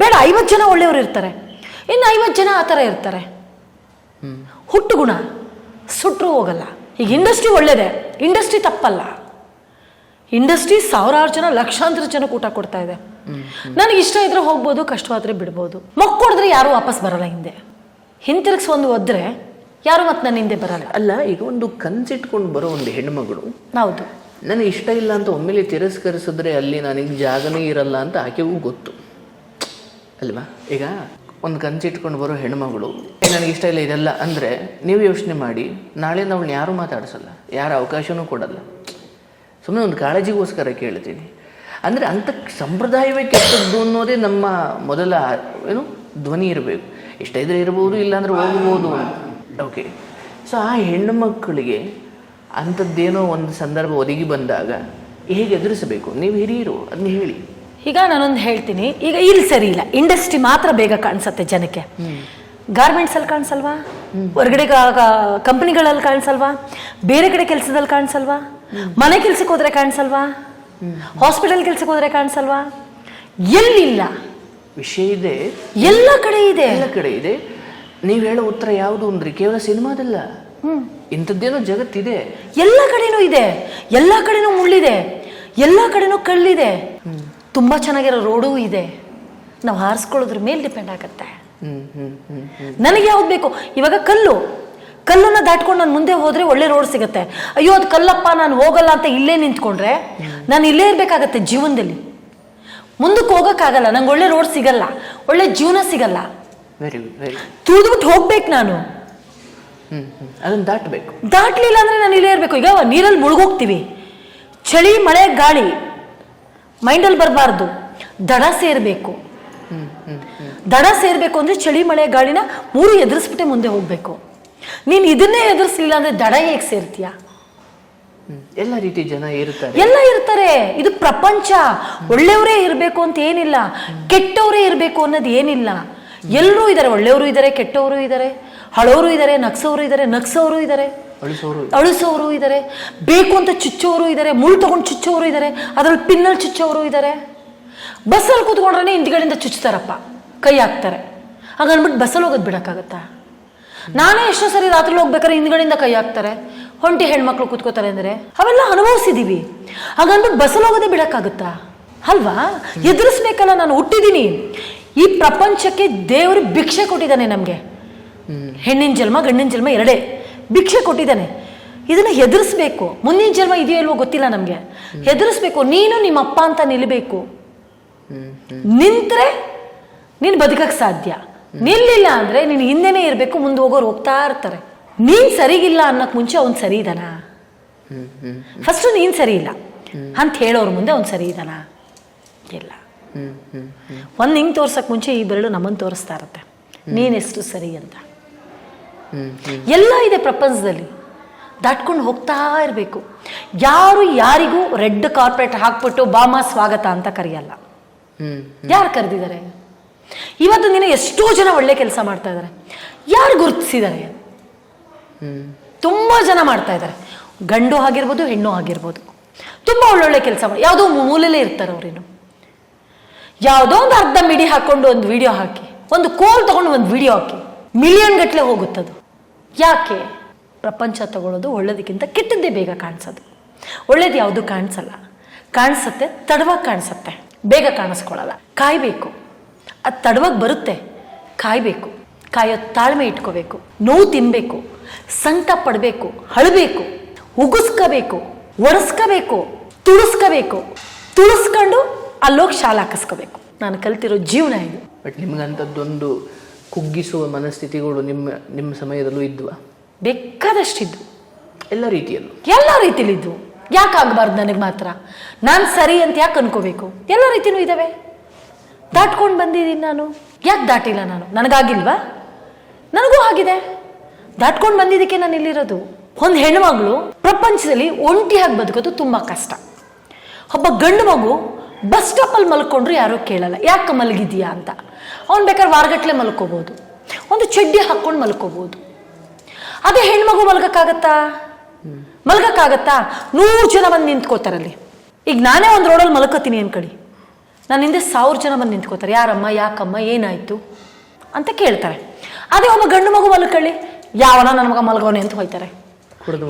[SPEAKER 2] ಬೇಡ ಐವತ್ತು ಜನ ಒಳ್ಳೆಯವರು ಇರ್ತಾರೆ. ಇನ್ನು ಐವತ್ತು ಜನ ಆ ಥರ ಇರ್ತಾರೆ. ಹುಟ್ಟು ಗುಣ ಸುಟ್ಟರು ಹೋಗಲ್ಲ. ಈಗ ಇಂಡಸ್ಟ್ರಿ ಒಳ್ಳೇದೆ ಇಂಡಸ್ಟ್ರಿ ತಪ್ಪಲ್ಲ. ಇಂಡಸ್ಟ್ರಿ ಸಾವಿರಾರು ಜನ ಲಕ್ಷಾಂತರ ಜನ ಊಟ ಕೊಡ್ತಾ ಇದೆ. ನನಗೆ ಇಷ್ಟ ಇದ್ರೆ ಹೋಗ್ಬೋದು ಕಷ್ಟವಾದ್ರೆ ಬಿಡ್ಬೋದು. ಮಕ್ಕೊಡಿದ್ರೆ ಯಾರು ವಾಪಸ್ ಬರಲ್ಲ ಹಿಂದೆ. ಹಿಂತಿರುಗಿಸ್ ಒಂದು ಒದ್ರೆ ಯಾರು ಮತ್ತೆ ನನ್ನ ಹಿಂದೆ ಬರಲ್ಲ.
[SPEAKER 1] ಅಲ್ಲ ಈಗ ಒಂದು ಕನ್ಸಿಟ್ಕೊಂಡು ಬರೋ ಒಂದು ಹೆಣ್ಮಗಳು
[SPEAKER 2] ಹೌದು.
[SPEAKER 1] ನನಗೆ ಇಷ್ಟ ಇಲ್ಲ ಅಂತ ಒಮ್ಮೆಲೆ ತಿರಸ್ಕರಿಸಿದ್ರೆ ಅಲ್ಲಿ ನನಗೆ ಜಾಗನೇ ಇರಲ್ಲ ಅಂತ ಆಕೆಗೂ ಗೊತ್ತು. ಅಲ್ವಾ? ಈಗ ಒಂದು ಕಂಚಿಟ್ಕೊಂಡು ಬರೋ ಹೆಣ್ಮಗಳು "ಏ, ನನಗೆ ಇಷ್ಟ ಇಲ್ಲ ಇದೆಲ್ಲ ಅಂದರೆ ನೀವು ಯೋಚನೆ ಮಾಡಿ ನಾಳೆ ಅವಳನ್ನ ಯಾರೂ ಮಾತಾಡಿಸಲ್ಲ ಯಾರ ಅವಕಾಶವೂ ಕೊಡಲ್ಲ. ಸುಮ್ಮನೆ ಒಂದು ಕಾಳಜಿಗೋಸ್ಕರ ಕೇಳ್ತೀನಿ. ಅಂದರೆ ಅಂಥ ಸಂಪ್ರದಾಯವೇ ಕೆಟ್ಟದ್ದು ಅನ್ನೋದೇ ನಮ್ಮ ಮೊದಲ ಏನು ಧ್ವನಿ ಇರಬೇಕು. ಇಷ್ಟ ಇದ್ದರೆ ಇರ್ಬೋದು ಇಲ್ಲಾಂದರೆ ಹೋಗ್ಬೋದು ಓಕೆ ಸೊ ಆ ಹೆಣ್ಣು ಮಕ್ಕಳಿಗೆ ಅಂಥದ್ದೇನೋ ಒಂದು ಸಂದರ್ಭ ಒದಗಿ ಬಂದಾಗ ಹೇಗೆ ಎದುರಿಸಬೇಕು? ನೀವು ಹಿರಿಯರು ಅದನ್ನ ಹೇಳಿ.
[SPEAKER 2] ಈಗ ನಾನೊಂದು ಹೇಳ್ತೀನಿ. ಈಗ ಇಲ್ಲಿ ಸರಿ ಇಲ್ಲ. ಇಂಡಸ್ಟ್ರಿ ಮಾತ್ರ ಬೇಗ ಕಾಣಿಸುತ್ತೆ ಜನಕ್ಕೆ. ಗಾರ್ಮೆಂಟ್ಸ್ ಅಲ್ಲಿ ಕಾಣಿಸಲ್ವಾ? ಹೊರಗಡೆ ಕಂಪನಿಗಳಲ್ಲಿ ಕಾಣಿಸಲ್ವಾ? ಬೇರೆ ಕಡೆ ಕೆಲಸದಲ್ಲಿ ಕಾಣಿಸಲ್ವಾ? ಮನೆ ಕೆಲ್ಸಕ್ಕೆ ಹೋದ್ರೆ ಕಾಣಿಸಲ್ವಾ? ಹಾಸ್ಪಿಟಲ್ ಕೆಲ್ಸಕ್ಕೆ ಹೋದ್ರೆ ಕಾಣಿಸಲ್ವಾ? ಎಲ್ಲಿಲ್ಲ.
[SPEAKER 1] ವಿಷಯ ಇದೆ.
[SPEAKER 2] ಎಲ್ಲ ಕಡೆ ಇದೆ.
[SPEAKER 1] ಎಲ್ಲ ಕಡೆ ಇದೆ. ನೀವು ಹೇಳೋ ಉತ್ತರ ಯಾವುದು ಅಂದ್ರೆ ಕೇವಲ ಸಿನಿಮಾದಲ್ಲ. ಇಂಥದ್ದೇನೋ ಜಗತ್ತಿದೆ.
[SPEAKER 2] ಎಲ್ಲ ಕಡೆನೂ ಇದೆ. ಎಲ್ಲ ಕಡೆನೂ ಮುಳ್ಳಿದೆ. ಎಲ್ಲ ಕಡೆನೂ ಕಳ್ಳಿದೆ. ತುಂಬಾ ಚೆನ್ನಾಗಿರೋ ರೋಡೂ ಇದೆ. ನಾವು ಹಾರಿಸ್ಕೊಳ್ಳೋದ್ರ ಮೇಲೆ ಡಿಪೆಂಡ್ ಆಗುತ್ತೆ. ನನಗೆ ಯಾವ್ದು ಬೇಕು? ಇವಾಗ ಕಲ್ಲು. ಕಲ್ಲನ್ನು ದಾಟ್ಕೊಂಡು ನಾನು ಮುಂದೆ ಹೋದರೆ ಒಳ್ಳೆ ರೋಡ್ ಸಿಗುತ್ತೆ. ಅಯ್ಯೋ ಅದು ಕಲ್ಲಪ್ಪ ನಾನು ಹೋಗಲ್ಲ ಅಂತ ಇಲ್ಲೇ ನಿಂತ್ಕೊಂಡ್ರೆ ನಾನು ಇಲ್ಲೇ ಇರಬೇಕಾಗತ್ತೆ ಜೀವನದಲ್ಲಿ. ಮುಂದಕ್ಕೆ ಹೋಗೋಕ್ಕಾಗಲ್ಲ. ನಂಗೆ ಒಳ್ಳೆ ರೋಡ್ ಸಿಗಲ್ಲ. ಒಳ್ಳೆ ಜೀವನ ಸಿಗಲ್ಲ. ತುಳಿದ್ಬಿಟ್ಟು ಹೋಗ್ಬೇಕು ನಾನು.
[SPEAKER 1] ಅದನ್ನ ದಾಟಬೇಕು.
[SPEAKER 2] ದಾಟಲಿಲ್ಲ ಅಂದ್ರೆ ನಾನು ಇಲ್ಲೇ ಇರಬೇಕು. ಈಗ ನೀರಲ್ಲಿ ಮುಳುಗೋಗ್ತೀವಿ. ಚಳಿ ಮಳೆ ಗಾಳಿ ಮೈಂಡಲ್ಲಿ ಬರಬಾರ್ದು. ದಡ ಸೇರಬೇಕು. ದಡ ಸೇರಬೇಕು ಅಂದ್ರೆ ಚಳಿ ಮಳೆ ಗಾಳಿನ ಮೂರು ಎದುರಿಸ್ಬಿಟ್ಟೆ ಮುಂದೆ ಹೋಗ್ಬೇಕು. ನೀನು ಇದನ್ನೇ ಎದುರಿಸಲಿಲ್ಲ ಅಂದ್ರೆ ದಡ ಹೇಗೆ ಸೇರ್ತೀಯಾ.
[SPEAKER 1] ಎಲ್ಲ ರೀತಿ ಜನ ಇರ್ತಾರೆ.
[SPEAKER 2] ಎಲ್ಲ ಇರ್ತಾರೆ. ಇದು ಪ್ರಪಂಚ. ಒಳ್ಳೆಯವರೇ ಇರಬೇಕು ಅಂತ ಏನಿಲ್ಲ. ಕೆಟ್ಟವರೇ ಇರಬೇಕು ಅನ್ನೋದು ಏನಿಲ್ಲ. ಎಲ್ಲರೂ ಇದ್ದಾರೆ ಒಳ್ಳೆಯವರು ಇದ್ದಾರೆ ಕೆಟ್ಟವರು ಇದ್ದಾರೆ ಹಳೋರು ಇದ್ದಾರೆ ನಕ್ಸೋರು ಇದ್ದಾರೆ ನಕ್ಸೋರು ಇದ್ದಾರೆ
[SPEAKER 1] ಅಳಿಸೋರು
[SPEAKER 2] ಇದ್ದಾರೆ ಬೇಕು ಅಂತ ಚುಚ್ಚೋರು ಇದ್ದಾರೆ ಮುಳ್ಳು ತಗೊಂಡು ಚುಚ್ಚೋರು ಇದ್ದಾರೆ ಅದ್ರಲ್ಲಿ ಪಿನ್ನಲ್ಲಿ ಚುಚ್ಚೋರು ಇದ್ದಾರೆ ಬಸ್ಸಲ್ಲಿ ಕೂತ್ಕೊಂಡ್ರೆ ಹಿಂದ್ಗಡೆಯಿಂದ ಚುಚ್ತಾರಪ್ಪ ಕೈ ಹಾಕ್ತಾರೆ. ಹಾಗೆ ಅಂದ್ಬಿಟ್ಟು ಬಸ್ಸಲ್ಲಿ ಹೋಗೋದು ಬಿಡೋಕ್ಕಾಗತ್ತಾ? ನಾನೇ ಎಷ್ಟೋ ಸರಿ ರಾತ್ರಿ ಹೋಗ್ಬೇಕಾದ್ರೆ ಹಿಂದ್ಗಡೆಯಿಂದ ಕೈ ಹಾಕ್ತಾರೆ. ಹೊಂಟಿ ಹೆಣ್ಮಕ್ಳು ಕೂತ್ಕೋತಾರೆ ಅಂದರೆ ಅವೆಲ್ಲ ಅನುಭವಿಸಿದೀವಿ. ಹಾಗಂದ್ಬಿಟ್ಟು ಬಸ್ಸಲ್ಲಿ ಹೋಗೋದೇ ಬಿಡೋಕ್ಕಾಗುತ್ತಾ? ಅಲ್ವಾ? ಎದುರಿಸ್ಬೇಕಲ್ಲ ನಾನು ಹುಟ್ಟಿದ್ದೀನಿ ಈ ಪ್ರಪಂಚಕ್ಕೆ ದೇವರು ಭಿಕ್ಷೆ ಕೊಟ್ಟಿದ್ದಾನೆ ನಮಗೆ. ಹೆಣ್ಣಿನ ಜನ್ಮ, ಗಂಡಿನ ಜನ್ಮ ಎರಡೇ. ಭಿಕ್ಷೆ ಕೊಟ್ಟಿದ್ದಾನೆ. ಇದನ್ನ ಹೆದರ್ಸ್ಬೇಕು. ಮುಂದಿನ ಜನ್ಮ ಇದೆಯೋ ಇಲ್ವೋ ಗೊತ್ತಿಲ್ಲ ನಮಗೆ. ಹೆದರ್ಸ್ಬೇಕು. ನೀನು ನಿಮ್ಮ ಅಪ್ಪ ಅಂತ ನಿಲ್ಲಬೇಕು ನಿಂತ್ರೆ ನೀನು ಬದುಕಕ್ಕೆ ಸಾಧ್ಯ. ನಿಲ್ಲಿಲ್ಲ ಅಂದ್ರೆ ನೀನು ಹಿಂದೆನೇ ಇರಬೇಕು, ಮುಂದೆ ಹೋಗೋರು ಹೋಗ್ತಾ ಇರ್ತಾರೆ. ನೀನ್ ಸರಿಗಿಲ್ಲ ಅನ್ನಕ್ ಮುಂಚೆ ಅವ್ನು ಸರಿ ಇದಾನ ಫಸ್ಟ್ ನೀನ್ ಸರಿ ಇಲ್ಲ ಅಂತ ಹೇಳೋರ್ ಮುಂದೆ ಅವ್ನು ಸರಿ ಇದಾನ ಇಲ್ಲ. ಒಂದು ಹಿಂಗೆ ತೋರ್ಸಕ್ ಮುಂಚೆ ಈ ಬೆರಳು ನಮ್ಮನ್ನು ತೋರಿಸ್ತಾ ಇರುತ್ತೆ. ಎಷ್ಟು ಸರಿ ಅಂತ. ಎಲ್ಲ ಇದೆ ಪ್ರಪಂಚದಲ್ಲಿ. ದಾಟ್ಕೊಂಡು ಹೋಗ್ತಾ ಇರಬೇಕು. ಯಾರು ಯಾರಿಗೂ ರೆಡ್ ಕಾರ್ಪೆಟ್ ಹಾಕ್ಬಿಟ್ಟು ಬಾಮಾ ಸ್ವಾಗತ ಅಂತ ಕರೆಯಲ್ಲ. ಯಾರು ಕರೆದಿದ್ದಾರೆ? ಇವತ್ತು ನೀನು ಎಷ್ಟೋ ಜನ ಒಳ್ಳೆ ಕೆಲಸ ಮಾಡ್ತಾ ಇದ್ದಾರೆ ಯಾರು ಗುರುತಿಸಿದ್ದಾರೆ? ತುಂಬ ಜನ ಮಾಡ್ತಾ ಇದ್ದಾರೆ ಗಂಡು ಆಗಿರ್ಬೋದು ಹೆಣ್ಣು ಆಗಿರ್ಬೋದು. ತುಂಬ ಒಳ್ಳೊಳ್ಳೆ ಕೆಲಸ ಮಾಡಿ ಯಾವುದೋ ಮೂಲೆಯಲ್ಲೇ ಇರ್ತಾರೆ ಅವರೇನು ಯಾವುದೋ ಒಂದು ಅರ್ಧ ಮಿಡಿ ಹಾಕೊಂಡು ಒಂದು ವಿಡಿಯೋ ಹಾಕಿ ಒಂದು ಕೋಲ್ ತಗೊಂಡು ಒಂದು ವಿಡಿಯೋ ಹಾಕಿ ಮಿಲಿಯನ್ ಗಟ್ಟಲೆ ಹೋಗುತ್ತದು. ಯಾಕೆ ಪ್ರಪಂಚ ತಗೊಳ್ಳೋದು ಒಳ್ಳೇದಕ್ಕಿಂತ ಕೆಟ್ಟದ್ದೇ ಬೇಗ ಕಾಣಿಸೋದು? ಒಳ್ಳೇದು ಯಾವುದು ಕಾಣಿಸಲ್ಲ. ಕಾಣಿಸುತ್ತೆ, ತಡವಾಗಿ ಕಾಣಿಸುತ್ತೆ. ಬೇಗ ಕಾಣಿಸ್ಕೊಳ್ಳಲ್ಲ. ಕಾಯಬೇಕು. ಅದು ತಡವಾಗಿ ಬರುತ್ತೆ. ಕಾಯಬೇಕು. ಕಾಯೋ ತಾಳ್ಮೆ ಇಟ್ಕೋಬೇಕು. ನೋವು ತಿನ್ಬೇಕು. ಸಂಕಟ ಪಡಬೇಕು. ಅಳಬೇಕು. ಉಗಿಸ್ಕೋಬೇಕು. ಒರೆಸ್ಕೋಬೇಕು ತುಳಿಸ್ಕೋಬೇಕು. ತುಳಿಸ್ಕೊಂಡು ಅಲ್ಲೋಗಿ ಶಾಲೆ ಹಾಕಿಸ್ಕೋಬೇಕು. ನಾನು ಕಲ್ತಿರೋ ಜೀವನ ಇದು.
[SPEAKER 1] ಬಟ್ ನಿಮ್ಗಂಥದ್ದೊಂದು ಕುಗ್ಗಿಸುವ ಮನಸ್ಥಿತಿಗಳು ನಿಮ್ಮ ನಿಮ್ಮ ಸಮಯದಲ್ಲೂ ಇದ್ವಾ?
[SPEAKER 2] ಬೇಕಾದಷ್ಟಿದ್ವು
[SPEAKER 1] ಎಲ್ಲ ರೀತಿಯಲ್ಲೂ.
[SPEAKER 2] ಎಲ್ಲ ರೀತಿಲಿದ್ದು ಯಾಕೆ ಆಗಬಾರ್ದು ನನಗೆ ಮಾತ್ರ? ನಾನು ಸರಿ ಅಂತ ಯಾಕೆ ಅನ್ಕೋಬೇಕು? ಎಲ್ಲ ರೀತಿನೂ ಇದ್ದಾವೆ. ದಾಟ್ಕೊಂಡು ಬಂದಿದ್ದೀನಿ ನಾನು. ಯಾಕೆ ದಾಟಿಲ್ಲ ನಾನು? ನನಗಾಗಿಲ್ವಾ? ನನಗೂ ಆಗಿದೆ. ದಾಟ್ಕೊಂಡು ಬಂದಿದ್ದಕ್ಕೆ ನಾನು ಇಲ್ಲಿರೋದು. ಒಂದು ಹೆಣ್ಣು ಮಗಳು ಪ್ರಪಂಚದಲ್ಲಿ ಒಂಟಿಯಾಗಿ ಬದುಕೋದು ತುಂಬ ಕಷ್ಟ. ಒಬ್ಬ ಗಂಡು ಮಗು ಬಸ್ ಸ್ಟಾಪಲ್ಲಿ ಮಲ್ಕೊಂಡ್ರು ಯಾರೂ ಕೇಳಲ್ಲ. ಯಾಕೆ ಮಲಗಿದೀಯಾ ಅಂತ. ಅವ್ನು ಬೇಕಾದ್ರೆ ವಾರಗಟ್ಲೆ ಮಲ್ಕೋಬೋದು. ಒಂದು ಚಡ್ಡಿ ಹಾಕ್ಕೊಂಡು ಮಲ್ಕೋಬೋದು. ಅದೇ ಹೆಣ್ಮಗು ಮಲ್ಗಕ್ಕಾಗತ್ತಾ? ಮಲ್ಗಕ್ಕಾಗತ್ತಾ? ನೂರು ಜನ ಬಂದು ನಿಂತ್ಕೋತಾರಲ್ಲಿ ಈಗ ನಾನೇ ಒಂದು ರೋಡಲ್ಲಿ ಮಲ್ಕೋತೀನಿ ಅನ್ಕಡಿ ನನ್ನ ಹಿಂದೆ ಸಾವಿರ ಜನ ಬಂದು ನಿಂತ್ಕೋತಾರೆ. ಯಾರಮ್ಮ ಯಾಕಮ್ಮ ಏನಾಯಿತು? ಅಂತ ಕೇಳ್ತಾರೆ. ಅದೇ ಒಬ್ಬ ಗಂಡು ಮಗು ಮಲ್ಕೊಳ್ಳಿ. ಯಾವನ ನನ್ನ ಮಗ ಮಲಗವನೆ ಅಂತ ಹೋಯ್ತಾರೆ.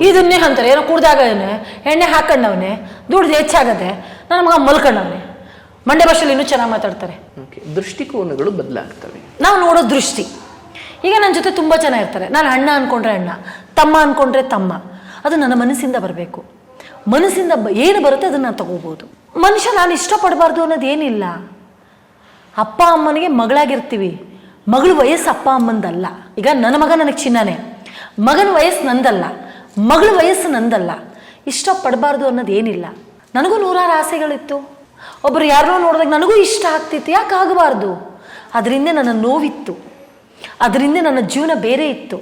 [SPEAKER 2] ಇದನ್ನೇ ಅಂತಾರೆ. ಏನೋ ಕುಡ್ದಾಗವನೆ ಎಣ್ಣೆ ಹಾಕೊಂಡವನೆ ದುಡ್ದು ಹೆಚ್ಚಾಗದೆ ನನ್ನ ಮಗ ಮಲ್ಕೊಂಡವನೆ ಮಂಡ್ಯ ಭಾಷೆಯಲ್ಲಿ ಇನ್ನೂ ಚೆನ್ನಾಗಿ ಮಾತಾಡ್ತಾರೆ.
[SPEAKER 1] ದೃಷ್ಟಿಕೋನಗಳು ಬದಲಾಗ್ತವೆ.
[SPEAKER 2] ನಾವು ನೋಡೋ ದೃಷ್ಟಿ. ಈಗ ನನ್ನ ಜೊತೆ ತುಂಬ ಜನ ಇರ್ತಾರೆ. ನಾನು ಅಣ್ಣ ಅನ್ಕೊಂಡ್ರೆ ಅಣ್ಣ ತಮ್ಮ ಅನ್ಕೊಂಡ್ರೆ ತಮ್ಮ. ಅದು ನನ್ನ ಮನಸ್ಸಿಂದ ಬರಬೇಕು. ಮನಸ್ಸಿಂದ ಏನು ಬರುತ್ತೆ ಅದನ್ನು ನಾನು ತಗೋಬೋದು. ಮನುಷ್ಯ ನಾನು ಇಷ್ಟಪಡಬಾರ್ದು ಅನ್ನೋದೇನಿಲ್ಲ ಅಪ್ಪ ಅಮ್ಮನಿಗೆ ಮಗಳಾಗಿರ್ತೀವಿ. ಮಗಳು ವಯಸ್ಸು ಅಪ್ಪ ಅಮ್ಮಂದಲ್ಲ. ಈಗ ನನ್ನ ಮಗ ನನಗೆ ಚಿನ್ನನೇ. ಮಗನ ವಯಸ್ಸು ನಂದಲ್ಲ. ಮಗಳ ವಯಸ್ಸು ನಂದಲ್ಲ. ಇಷ್ಟಪಡಬಾರ್ದು ಅನ್ನೋದು ಏನಿಲ್ಲ. ನನಗೂ ನೂರಾರು ಆಸೆಗಳಿತ್ತು. ಒಬ್ಬರು ಯಾರನ್ನೋ ನೋಡಿದಾಗ ನನಗೂ ಇಷ್ಟ ಆಗ್ತಿತ್ತು. ಯಾಕೆ ಆಗಬಾರ್ದು? ಅದರಿಂದ ನನ್ನ ನೋವಿತ್ತು. ಅದರಿಂದ ನನ್ನ ಜೀವನ ಬೇರೆ ಇತ್ತು.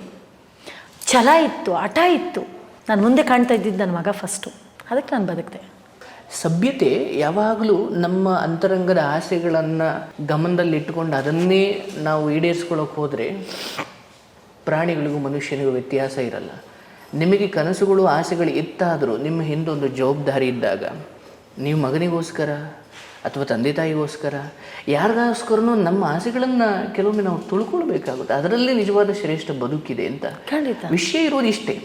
[SPEAKER 2] ಛಲ ಇತ್ತು, ಹಠ ಇತ್ತು. ನಾನು ಮುಂದೆ ಕಾಣ್ತಾ ಇದ್ದಿದ್ದು ನನ್ನ ಮಗ ಫಸ್ಟು ಅದಕ್ಕೆ ನಾನು ಬದುಕಿದೆ.
[SPEAKER 1] ಸಭ್ಯತೆ ಯಾವಾಗಲೂ ನಮ್ಮ ಅಂತರಂಗದ ಆಸೆಗಳನ್ನು ಗಮನದಲ್ಲಿಟ್ಟುಕೊಂಡು ಅದನ್ನೇ ನಾವು ಈಡೇರಿಸ್ಕೊಳ್ಳೋಕೆ ಹೋದರೆ ಪ್ರಾಣಿಗಳಿಗೂ ಮನುಷ್ಯನಿಗೂ ವ್ಯತ್ಯಾಸ ಇರಲ್ಲ. ನಿಮಗೆ ಕನಸುಗಳು ಆಸೆಗಳು ಇತ್ತಾದರೂ ನಿಮ್ಮ ಹಿಂದೊಂದು ಜವಾಬ್ದಾರಿ ಇದ್ದಾಗ ನೀವು ಮಗನಿಗೋಸ್ಕರ ಅಥವಾ ತಂದೆ ತಾಯಿಗೋಸ್ಕರ ಯಾರಿಗೋಸ್ಕರನೂ ನಮ್ಮ ಆಸೆಗಳನ್ನು ಕೆಲವೊಮ್ಮೆ ನಾವು ತುಳ್ಕೊಳ್ಬೇಕಾಗುತ್ತೆ. ಅದರಲ್ಲಿ ನಿಜವಾದ ಶ್ರೇಷ್ಠ ಬದುಕಿದೆ ಅಂತ.
[SPEAKER 2] ಖಂಡಿತ.
[SPEAKER 1] ವಿಷಯ ಇರೋದು ಇಷ್ಟೇ.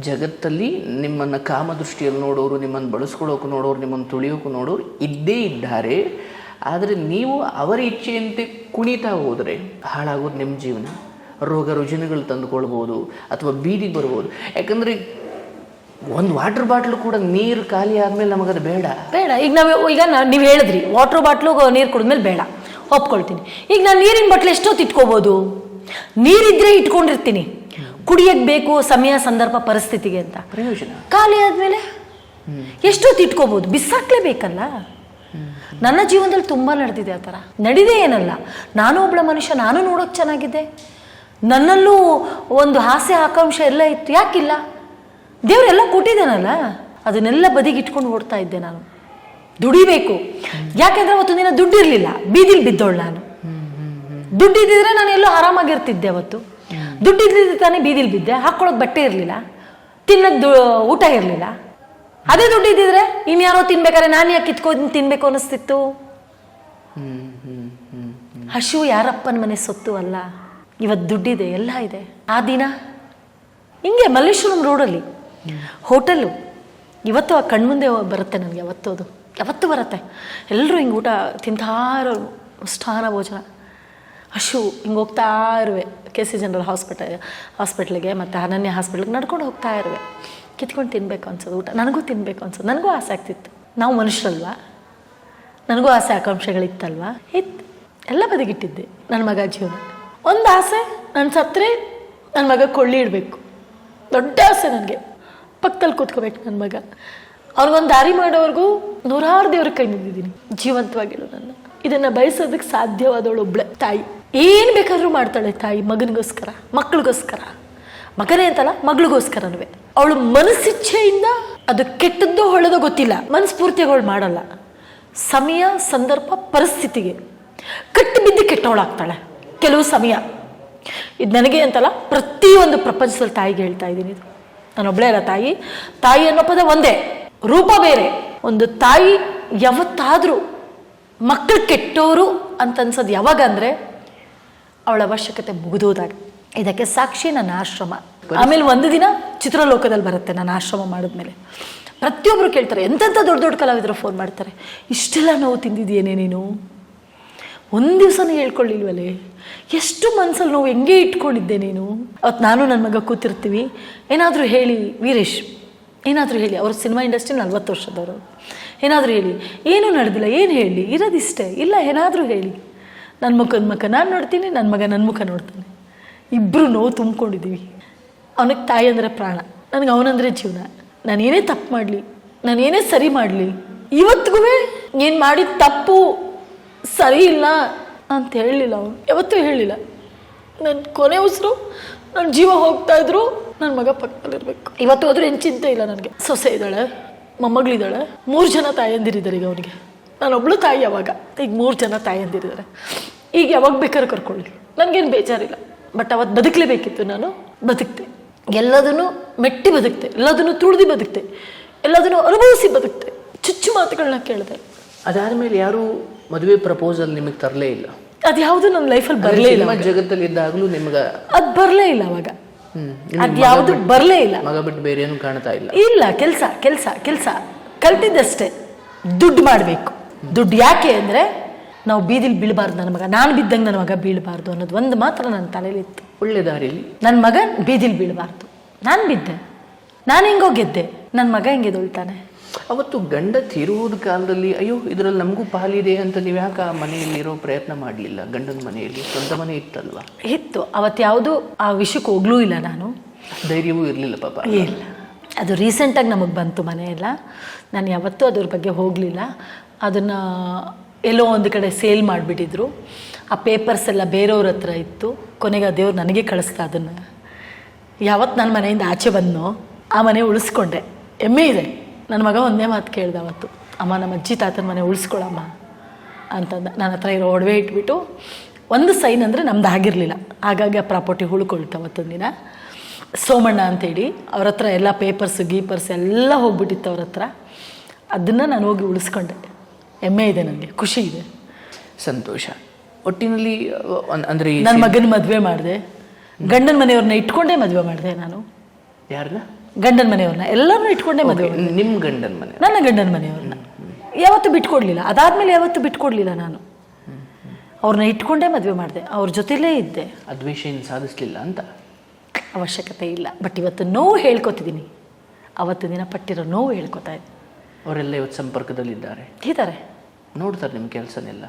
[SPEAKER 1] ಜಗತ್ತಲ್ಲಿ ನಿಮ್ಮನ್ನು ಕಾಮದೃಷ್ಟಿಯಲ್ಲಿ ನೋಡೋರು ನಿಮ್ಮನ್ನು ಬಳಸ್ಕೊಳ್ಳೋಕೆ ನೋಡೋರು ನಿಮ್ಮನ್ನು ತುಳಿಯೋಕೆ ನೋಡೋರು ಇದ್ದೇ ಇದ್ದಾರೆ. ಆದರೆ ನೀವು ಅವರ ಇಚ್ಛೆಯಂತೆ ಕುಣಿತಾ ಹೋದರೆ ಹಾಳಾಗೋದು ನಿಮ್ಮ ಜೀವನ. ರೋಗ ರುಜಿನಗಳು ತಂದುಕೊಳ್ಬೋದು ಅಥವಾ ಬೀದಿಗೆ ಬರ್ಬೋದು. ಯಾಕಂದರೆ ಒಂದು ವಾಟರ್ ಬಾಟ್ಲು ಕೂಡ ನೀರು ಖಾಲಿ ಆದಮೇಲೆ ನಮಗದು ಬೇಡ.
[SPEAKER 2] ಬೇಡ. ಈಗ ನಾವು ಈಗ ನೀವು ಹೇಳಿದ್ರಿ ವಾಟರ್ ಬಾಟ್ಲು ನೀರು ಕುಡಿದ್ಮೇಲೆ ಬೇಡ. ಒಪ್ಕೊಳ್ತೀನಿ. ಈಗ ನಾನು ನೀರಿನ ಬಟ್ಲು ಎಷ್ಟೊತ್ತು ಇಟ್ಕೋಬೋದು ನೀರಿದ್ರೆ ಇಟ್ಕೊಂಡಿರ್ತೀನಿ. ಕುಡಿಯಕ್ಕೆ ಬೇಕು ಸಮಯ ಸಂದರ್ಭ ಪರಿಸ್ಥಿತಿಗೆ ಅಂತ.
[SPEAKER 1] ಪ್ರಯೋಜನ.
[SPEAKER 2] ಖಾಲಿ ಆದಮೇಲೆ ಎಷ್ಟೊತ್ತು ಇಟ್ಕೋಬೋದು ಬಿಸಾಕ್ಲೇಬೇಕಲ್ಲ ನನ್ನ ಜೀವನದಲ್ಲಿ ತುಂಬ ನಡೆದಿದೆ ಆ ಥರ. ನಡಿದೆ ಏನಲ್ಲ. ನಾನು ಒಬ್ಬಳ ಮನುಷ್ಯ ನಾನು ನೋಡೋಕೆ ಚೆನ್ನಾಗಿದೆ ನನ್ನಲ್ಲೂ ಒಂದು ಹಾಸ್ಯ ಆಕಾಂಕ್ಷೆ ಎಲ್ಲ ಇತ್ತು. ಯಾಕಿಲ್ಲ? ದೇವರೆಲ್ಲ ಕೊಟ್ಟಿದ್ದಾನಲ್ಲ? ಅದನ್ನೆಲ್ಲ ಬದಿಗಿಟ್ಕೊಂಡು ಓಡ್ತಾ ಇದ್ದೆ ನಾನು. ದುಡಿಬೇಕು. ಯಾಕೆಂದ್ರೆ ಅವತ್ತು ದಿನ ದುಡ್ಡಿರಲಿಲ್ಲ. ಬೀದಿಲಿ ಬಿದ್ದೋಳು ನಾನು. ದುಡ್ಡಿದ್ದಿದ್ರೆ ನಾನು ಎಲ್ಲೋ ಆರಾಮಾಗಿರ್ತಿದ್ದೆ ಅವತ್ತು. ದುಡ್ಡಿದ್ದಿದ್ರೆ ತಾನೇ ಬೀದಿಲಿ ಬಿದ್ದೆ. ಹಾಕೊಳ್ಳೋಕೆ ಬಟ್ಟೆ ಇರಲಿಲ್ಲ. ತಿನ್ನೋದು ಊಟ ಇರಲಿಲ್ಲ. ಅದೇ ದುಡ್ಡಿದ್ದಿದ್ರೆ ಇನ್ಯಾರೋ ತಿನ್ಬೇಕಾದ್ರೆ ನಾನು ಯಾಕೆ ಕಿತ್ಕೊಂಡು ತಿನ್ಬೇಕು ಅನಿಸ್ತಿತ್ತು? ಹಶು ಯಾರಪ್ಪನ ಮನೆ ಸೊತ್ತು ಅಲ್ಲ. ಇವತ್ತು ದುಡ್ಡಿದೆ, ಎಲ್ಲ ಇದೆ. ಆ ದಿನ ಹಿಂಗೆ ಮಲ್ಲೇಶ್ವರಂ ರೋಡಲ್ಲಿ ಹೋಟೆಲು ಇವತ್ತು ಆ ಕಣ್ಮುಂದೆ ಬರುತ್ತೆ ನನಗೆ ಯಾವತ್ತೂ ಅದು. ಯಾವತ್ತೂ ಬರುತ್ತೆ. ಎಲ್ಲರೂ ಹಿಂಗೆ ಊಟ ತಿಂತಾ ಇರೋರು ಮೃಷ್ಟಾನ ಭೋಜನ. ಅಶು, ಹಿಂಗೆ ಹೋಗ್ತಾ ಇರುವೆ. ಕೆ ಸಿ ಜನರಲ್ ಹಾಸ್ಪಿಟಲ್ ಹಾಸ್ಪಿಟ್ಲಿಗೆ ಮತ್ತು ಅನನ್ಯ ಹಾಸ್ಪಿಟ್ಲಿಗೆ ನಡ್ಕೊಂಡು ಹೋಗ್ತಾ ಇರುವೆ. ಕಿತ್ಕೊಂಡು ತಿನ್ನಬೇಕು ಅನ್ಸೋದು ಊಟ. ನನಗೂ ತಿನ್ನಬೇಕು ಅನ್ಸೋದು. ನನಗೂ ಆಸೆ ಆಗ್ತಿತ್ತು. ನಾವು ಮನುಷ್ಯರಲ್ವಾ? ನನಗೂ ಆಸೆ ಆಕಾಂಕ್ಷೆಗಳಿತ್ತಲ್ವಾ? ಇತ್ತು. ಎಲ್ಲ ಬದಿಗಿಟ್ಟಿದ್ದೆ. ನನ್ನ ಮಗ ಜೀವನ ಒಂದು ಆಸೆ ನನ್ನ ಸತ್ತರೆ ನನ್ನ ಮಗ ಕೊಳ್ಳಿ ಇಡಬೇಕು. ದೊಡ್ಡ ಆಸೆ ನನಗೆ. ಪಕ್ಕದಲ್ಲಿ ಕೂತ್ಕೋಬೇಕು ನನ್ನ ಮಗ. ಅವ್ರಿಗೊಂದು ದಾರಿ ಮಾಡೋವರೆಗೂ ನೂರಾರು ದೇವ್ರ ಕೈ ಮುಗಿದ್ದೀನಿ. ಜೀವಂತವಾಗಿರು ನನ್ನ. ಇದನ್ನು ಬಯಸೋದಕ್ಕೆ ಸಾಧ್ಯವಾದವಳು ಒಬ್ಳೆ. ತಾಯಿ. ಏನು ಬೇಕಾದರೂ ಮಾಡ್ತಾಳೆ ತಾಯಿ, ಮಗನಿಗೋಸ್ಕರ, ಮಕ್ಕಳಿಗೋಸ್ಕರ. ಮಗನೇ ಅಂತಲ್ಲ ಮಗಳಿಗೋಸ್ಕರನೂ ಅವಳು ಮನಸ್ಸಿಚ್ಛೆಯಿಂದ ಅದು ಕೆಟ್ಟದ್ದು ಹೊಳೆದೋ ಗೊತ್ತಿಲ್ಲ. ಮನಸ್ಫೂರ್ತಿಯಾಗಿ ಅವಳು ಮಾಡಲ್ಲ. ಸಮಯ, ಸಂದರ್ಭ, ಪರಿಸ್ಥಿತಿಗೆ. ಕಟ್ಟು ಬಿದ್ದು ಕೆಟ್ಟವಳಾಗ್ತಾಳೆ. ಕೆಲವು ಸಮಯ. ಇದು ನನಗೆ ಅಂತಲ್ಲ ಪ್ರತಿಯೊಂದು ಪ್ರಪಂಚದಲ್ಲಿ ತಾಯಿಗೆ ಹೇಳ್ತಾ ಇದ್ದೀನಿ ಇದು. ನಾನೊಬ್ಬಳೇ ಅಲ್ಲ ತಾಯಿ. ತಾಯಿ ಅನ್ನೋ ಪದ ಒಂದೇ ರೂಪ ಬೇರೆ. ಒಂದು ತಾಯಿ ಯಾವತ್ತಾದರೂ ಮಕ್ಕಳು ಕೆಟ್ಟೋರು ಅಂತ ಅನ್ಸೋದು ಯಾವಾಗ ಅಂದರೆ ಅವಳ ಅವಶ್ಯಕತೆ ಮುಗಿದೋದಾಗ. ಇದಕ್ಕೆ ಸಾಕ್ಷಿ ನನ್ನ ಆಶ್ರಮ. ಆಮೇಲೆ ಒಂದು ದಿನ ಚಿತ್ರಲೋಕದಲ್ಲಿ ಬರುತ್ತೆ ನಾನು ಆಶ್ರಮ ಮಾಡಿದ್ಮೇಲೆ. ಪ್ರತಿಯೊಬ್ಬರು ಕೇಳ್ತಾರೆ ಎಂತೆಂಥ ದೊಡ್ಡ ದೊಡ್ಡ ಕಲಾವಿದರು ಫೋನ್ ಮಾಡ್ತಾರೆ. ಇಷ್ಟೆಲ್ಲ ನೋವು ತಿಂದಿದೆಯೇನೇ ನೀನು? ಒಂದು ದಿವಸನೂ ಹೇಳ್ಕೊಳ್ಳಿಲ್ವಲ್ಲೇ ಎಷ್ಟು ಮನಸ್ಸಲ್ಲಿ ನೋವು ಹೆಂಗೆ ಇಟ್ಕೊಂಡಿದ್ದೆ ನೀನು? ಅವತ್ತು ನಾನು ನನ್ನ ಮಗ ಕೂತಿರ್ತೀವಿ. ಏನಾದರೂ ಹೇಳಿ, ವೀರೇಶ್, ಏನಾದರೂ ಹೇಳಿ. ಅವ್ರ ಸಿನಿಮಾ ಇಂಡಸ್ಟ್ರಿ ನಲ್ವತ್ತು ವರ್ಷದವರು. ಏನಾದರೂ ಹೇಳಿ. ಏನೂ ನಡೆದಿಲ್ಲ, ಏನು ಹೇಳಿ? ಇರೋದಿಷ್ಟೇ. ಇಲ್ಲ, ಏನಾದರೂ ಹೇಳಿ. ನನ್ನ ಮುಖದ ಮುಖ ನಾನು ನೋಡ್ತೀನಿ ನನ್ನ ಮಗ ನನ್ನ ಮುಖ ನೋಡ್ತಾನೆ. ಇಬ್ಬರು ನೋವು ತುಂಬ್ಕೊಂಡಿದ್ದೀವಿ ಅವನಿಗೆ ತಾಯಿ ಅಂದರೆ ಪ್ರಾಣ. ನನಗೆ ಅವನಂದರೆ ಜೀವನ. ನಾನು ಏನೇ ತಪ್ಪು ಮಾಡಲಿ, ನಾನು ಏನೇ ಸರಿ ಮಾಡಲಿ ಇವತ್ತಿಗೂ ಏನು ಮಾಡಿದ ತಪ್ಪು ಸರಿ ಇಲ್ಲ ಅಂತ ಹೇಳಲಿಲ್ಲ ಅವನು. ಯಾವತ್ತೂ ಹೇಳಿಲ್ಲ. ನನ್ನ ಕೊನೆ ಉಸಿರು ನನ್ನ ಜೀವ ಹೋಗ್ತಾ ಇದ್ರು ನನ್ನ ಮಗ ಪಕ್ಕದಲ್ಲಿರ್ಬೇಕು. ಇವತ್ತು ಹೋದ್ರೆ ಏನು ಚಿಂತೆ ಇಲ್ಲ ನನಗೆ. ಸೊಸೆ ಇದ್ದಾಳೆ, ಮೊಮ್ಮಗಳಿದ್ದಾಳೆ, ಮೂರು ಜನ ತಾಯಂದಿರಿದ್ದಾರೆ ಈಗ ಅವನಿಗೆ. ನಾನೊಬ್ಳು ತಾಯಿ ಯಾವಾಗ ಈಗ ಮೂರು ಜನ ತಾಯಂದಿರಿದ್ದಾರೆ. ಈಗ ಯಾವಾಗ ಬೇಕಾದ್ರೂ ಕರ್ಕೊಳ್ಳಿ. ನನಗೇನು ಬೇಜಾರಿಲ್ಲ. ಬಟ್ ಅವತ್ತು ಬದುಕಲೇಬೇಕಿತ್ತು ನಾನು. ಬದುಕ್ತೆ. ಎಲ್ಲದನ್ನು ಮೆಟ್ಟಿ ಬದುಕ್ತೆ. ಎಲ್ಲದನ್ನು ತುಳಿದು ಬದುಕ್ತೆ. ಎಲ್ಲದನ್ನು ಅನುಭವಿಸಿ ಬದುಕ್ತೆ. ಚುಚ್ಚು ಮಾತುಗಳನ್ನ ಕೇಳಿದೆ.
[SPEAKER 1] ಅದಾದ್ಮೇಲೆ ಯಾರು ಮದುವೆ ಪ್ರಪೋಸಲ್ ನಿಮಗೆ ತರಲೇ ಇಲ್ಲ.
[SPEAKER 2] ಅದು ಯಾವುದು ನನ್ನ ಲೈಫಲ್ಲಿ ಬರಲೇ ಇಲ್ಲ
[SPEAKER 1] ಜಗತ್ತಲ್ಲಿ ಇದ್ದಾಗಲೂ ನಿಮ್ಗೆ
[SPEAKER 2] ಅದು ಬರಲೇ ಇಲ್ಲ ಅವಾಗ.
[SPEAKER 1] ಹ್ಮ್.
[SPEAKER 2] ಅದು ಯಾವುದು ಬರಲೇ ಇಲ್ಲ.
[SPEAKER 1] ಮಗ ಬಿಟ್ಟು ಬೇರೆ ಏನು ಕಾಣ್ತಾ ಇಲ್ಲ.
[SPEAKER 2] ಇಲ್ಲ ಕೆಲಸ ಕೆಲಸ ಕೆಲಸ. ಕಲ್ತಿದ್ದಷ್ಟೇ. ದುಡ್ಡು ಮಾಡಬೇಕು. ದುಡ್ಡು ಯಾಕೆ ಅಂದರೆ ನಾವು ಬೀದಿಲಿ ಬೀಳಬಾರ್ದು ನನ್ನ ಮಗ. ನಾನು ಬಿದ್ದಂಗೆ ನನ್ನ ಮಗ ಬೀಳಬಾರ್ದು ಅನ್ನೋದು ಒಂದು ಮಾತ್ರ ನನ್ನ ತಲೆಯಲ್ಲಿತ್ತು
[SPEAKER 1] ಒಳ್ಳೆ ದಾರಿಲಿ
[SPEAKER 2] ನನ್ನ ಮಗ ಬೀದಿಲಿ ಬೀಳಬಾರ್ದು. ನಾನು ಬಿದ್ದೆ. ನಾನು ಹೆಂಗೋ ಗೆದ್ದೆ. ನನ್ನ ಮಗ ಹೆಂಗೆ ದೊಳ್ತಾನೆ
[SPEAKER 1] ಅವತ್ತು ಗಂಡ ತೀರುವುದ ಕಾಲದಲ್ಲಿ ಅಯ್ಯೋ ಇದರಲ್ಲಿ ನಮಗೂ ಪಾಲಿದೆ ಅಂತ ನೀವು ಯಾಕೆ ಆ ಮನೆಯಲ್ಲಿರೋ ಪ್ರಯತ್ನ ಮಾಡಲಿಲ್ಲ? ಗಂಡನ ಮನೆಯಲ್ಲಿ ಸ್ವಂತ ಮನೆ ಇತ್ತಲ್ವ?
[SPEAKER 2] ಇತ್ತು. ಅವತ್ತು ಯಾವುದೂ ಆ ವಿಷಯಕ್ಕೆ ಹೋಗ್ಲೂ ಇಲ್ಲ ನಾನು.
[SPEAKER 1] ಧೈರ್ಯವೂ ಇರಲಿಲ್ಲ ಪಾಪ.
[SPEAKER 2] ಇಲ್ಲ. ಅದು ರೀಸೆಂಟಾಗಿ ನಮಗೆ ಬಂತು ಮನೆಯೆಲ್ಲ ನಾನು ಯಾವತ್ತೂ ಅದ್ರ ಬಗ್ಗೆ ಹೋಗಲಿಲ್ಲ. ಅದನ್ನು ಎಲ್ಲೋ ಒಂದು ಕಡೆ ಸೇಲ್ ಮಾಡಿಬಿಟ್ಟಿದ್ರು. ಆ ಪೇಪರ್ಸ್ ಎಲ್ಲ ಬೇರೆಯವ್ರ ಹತ್ರ ಇತ್ತು. ಕೊನೆಗೆ ಆ ದೇವ್ರು ನನಗೆ ಕಳಿಸ್ತಾ ಅದನ್ನು. ಯಾವತ್ತು ನನ್ನ ಮನೆಯಿಂದ ಆಚೆ ಬಂದನೋ ಆ ಮನೆ ಉಳಿಸ್ಕೊಂಡೆ. ಹೆಮ್ಮೆ ಇದೆ. ನನ್ನ ಮಗ ಒಂದೇ ಮಾತು ಕೇಳ್ದೆ ಅವತ್ತು ಅಮ್ಮ ನಮ್ಮ ಅಜ್ಜಿ ತಾತನ ಮನೆ ಉಳಿಸ್ಕೊಳಮ್ಮ ಅಂತಂದ. ನನ್ನ ಹತ್ರ ಇರೋ ಒಡವೆ ಇಟ್ಬಿಟ್ಟು ಒಂದು ಸೈನ್ ಅಂದರೆ ನಮ್ದು ಆಗಿರಲಿಲ್ಲ. ಹಾಗಾಗಿ ಆ ಪ್ರಾಪರ್ಟಿ ಉಳ್ಕೊಳ್ತು ಅವತ್ತೊಂದು ದಿನ ಸೋಮಣ್ಣ ಅಂತೇಳಿ ಅವ್ರ ಹತ್ರ ಎಲ್ಲ ಪೇಪರ್ಸು ಗೀಪರ್ಸ್ ಎಲ್ಲ ಹೋಗ್ಬಿಟ್ಟಿತ್ತು ಅವ್ರ ಹತ್ರ. ಅದನ್ನು ನಾನು ಹೋಗಿ ಉಳಿಸ್ಕೊಂಡೆ. ಹೆಮ್ಮೆ ಇದೆ ನನಗೆ ಖುಷಿ ಇದೆ.
[SPEAKER 1] ಸಂತೋಷ. ಒಟ್ಟಿನಲ್ಲಿ ಅಂದ್ರೆ
[SPEAKER 2] ನನ್ನ ಮಗನ ಮದುವೆ ಮಾಡಿದೆ. ಗಂಡನ ಮನೆಯವ್ರನ್ನ ಇಟ್ಕೊಂಡೇ ಮದುವೆ ಮಾಡಿದೆ ನಾನು.
[SPEAKER 1] ಯಾರನ್ನ
[SPEAKER 2] ಗಂಡನ ಮನೆಯವ್ರನ್ನ. ಎಲ್ಲರನ್ನೂ ಇಟ್ಕೊಂಡೇ ಮದುವೆ
[SPEAKER 1] ನಿಮ್ಮ ಗಂಡನ ಮನೆ
[SPEAKER 2] ನನ್ನ ಗಂಡನ ಮನೆಯವ್ರನ್ನ. ಯಾವತ್ತೂ ಬಿಟ್ಕೊಡ್ಲಿಲ್ಲ. ಅದಾದ್ಮೇಲೆ ಯಾವತ್ತೂ ಬಿಟ್ಕೊಡ್ಲಿಲ್ಲ ನಾನು. ಅವ್ರನ್ನ ಇಟ್ಕೊಂಡೇ ಮದುವೆ ಮಾಡಿದೆ. ಅವ್ರ ಜೊತೆಲೇ ಇದ್ದೆ.
[SPEAKER 1] ಅದ್ವೇಷನ್ ಏನು ಸಾಧಿಸ್ಲಿಲ್ಲ ಅಂತ?
[SPEAKER 2] ಅವಶ್ಯಕತೆ ಇಲ್ಲ. ಬಟ್ ಇವತ್ತು ನೋವು ಹೇಳ್ಕೊತಿದ್ದೀನಿ. ಅವತ್ತು ದಿನ ಪಟ್ಟಿರೋ ನೋವು ಹೇಳ್ಕೊತಾ ಇದ್ದೆ.
[SPEAKER 1] ಅವರೆಲ್ಲ ಇವತ್ತು ಸಂಪರ್ಕದಲ್ಲಿದ್ದಾರೆ.
[SPEAKER 2] ಇದ್ದಾರೆ.
[SPEAKER 1] ನೋಡ್ತಾರೆ ನಿಮ್ಮ ಕೆಲಸನೆಲ್ಲ.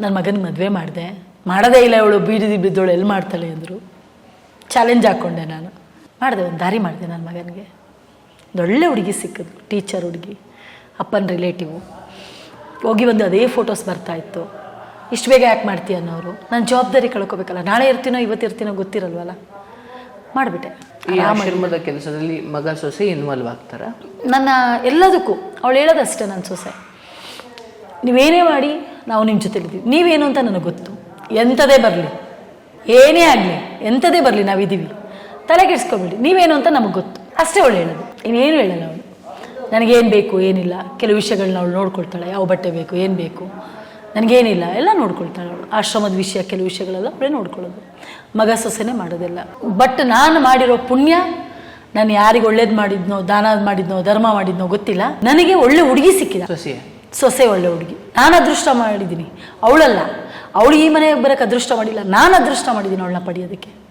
[SPEAKER 2] ನನ್ನ ಮಗನ ಮದುವೆ ಮಾಡಿದೆ. ಮಾಡೋದೇ ಇಲ್ಲ ಅವಳು ಬೀದಿ ಬಿದ್ದೋಳು ಎಲ್ಲಿ ಮಾಡ್ತಾಳೆ ಅಂದರು. ಚಾಲೆಂಜ್ ಹಾಕ್ಕೊಂಡೆ ನಾನು. ಮಾಡಿದೆ ಒಂದು ದಾರಿ ಮಾಡಿದೆ ನನ್ನ ಮಗನಿಗೆ. ಒಳ್ಳೆ ಹುಡುಗಿ ಸಿಕ್ಕಿದ್ರು ಟೀಚರ್ ಹುಡುಗಿ ಅಪ್ಪನ ರಿಲೇಟಿವು ಹೋಗಿ ಬಂದು ಅದೇ ಫೋಟೋಸ್ ಬರ್ತಾ ಇತ್ತು. ಇಷ್ಟು ಬೇಗ ಯಾಕೆ ಮಾಡ್ತೀಯ ಅನ್ನೋರು. ನಾನು ಜವಾಬ್ದಾರಿ ಕಳ್ಕೊಬೇಕಲ್ಲ ನಾಳೆ ಇರ್ತೀನೋ ಇವತ್ತು ಇರ್ತೀನೋ ಗೊತ್ತಿರಲ್ವಲ್ಲ. ಮಾಡಿಬಿಟ್ಟೆ.
[SPEAKER 1] ಆಶ್ರಮದ ಕೆಲಸದಲ್ಲಿ ಮಗ ಸೊಸೆ ಇನ್ವಾಲ್ವ್ ಆಗ್ತಾರೆ?
[SPEAKER 2] ನನ್ನ ಎಲ್ಲದಕ್ಕೂ ಅವಳು ಹೇಳೋದಷ್ಟೇ ನನ್ನ ಸೊಸೆ. ನೀವೇನೇ ಮಾಡಿ ನಾವು ನಿಮ್ಮ ಜೊತೆಲಿದ್ದೀವಿ. ನೀವೇನು ಅಂತ ನನಗೆ ಗೊತ್ತು. ಎಂಥದೇ ಬರಲಿ. ಏನೇ ಆಗಲಿ ಎಂಥದೇ ಬರಲಿ ನಾವಿದ್ದೀವಿ. ತಲೆ ಕೆಡಿಸ್ಕೊಬೇಡಿ ನೀವೇನು ಅಂತ ನಮಗೆ ಗೊತ್ತು. ಅಷ್ಟೇ ಅವಳು ಹೇಳೋದು. ಇನ್ನೇನು ಹೇಳಲ್ಲ ಅವಳು. ನನಗೇನು ಬೇಕು ಏನಿಲ್ಲ. ಕೆಲವು ವಿಷಯಗಳನ್ನ ಅವಳು ನೋಡ್ಕೊಳ್ತಾಳೆ. ಯಾವ ಬಟ್ಟೆ ಬೇಕು ಏನು ಬೇಕು. ನನಗೇನಿಲ್ಲ. ಎಲ್ಲ ನೋಡ್ಕೊಳ್ತಾಳೆ ಅವಳು. ಆಶ್ರಮದ ವಿಷಯ ಕೆಲವು ವಿಷಯಗಳೆಲ್ಲ ಅವಳೇ ನೋಡ್ಕೊಳ್ಳೋದು. ಮಗ ಸೊಸೆನೇ ಮಾಡೋದಿಲ್ಲ. ಬಟ್ ನಾನು ಮಾಡಿರೋ ಪುಣ್ಯ ನಾನು ಯಾರಿಗೆ ಒಳ್ಳೇದು ಮಾಡಿದ್ನೋ ದಾನ ಮಾಡಿದ್ನೋ ಧರ್ಮ ಮಾಡಿದ್ನೋ ಗೊತ್ತಿಲ್ಲ. ನನಗೆ ಒಳ್ಳೆ ಹುಡುಗಿ ಸಿಕ್ಕಿದ.
[SPEAKER 1] ಸೊಸೆ
[SPEAKER 2] ಸೊಸೆ ಒಳ್ಳೆ ಹುಡುಗಿ. ನಾನು ಅದೃಷ್ಟ ಮಾಡಿದ್ದೀನಿ. ಅವಳಲ್ಲ. ಅವಳು ಈ ಮನೆಗೆ ಬರೋಕ್ಕೆ ಅದೃಷ್ಟ ಮಾಡಿಲ್ಲ. ನಾನು ಅದೃಷ್ಟ ಮಾಡಿದ್ದೀನಿ ಅವಳನ್ನ ಪಡೆಯೋದಕ್ಕೆ.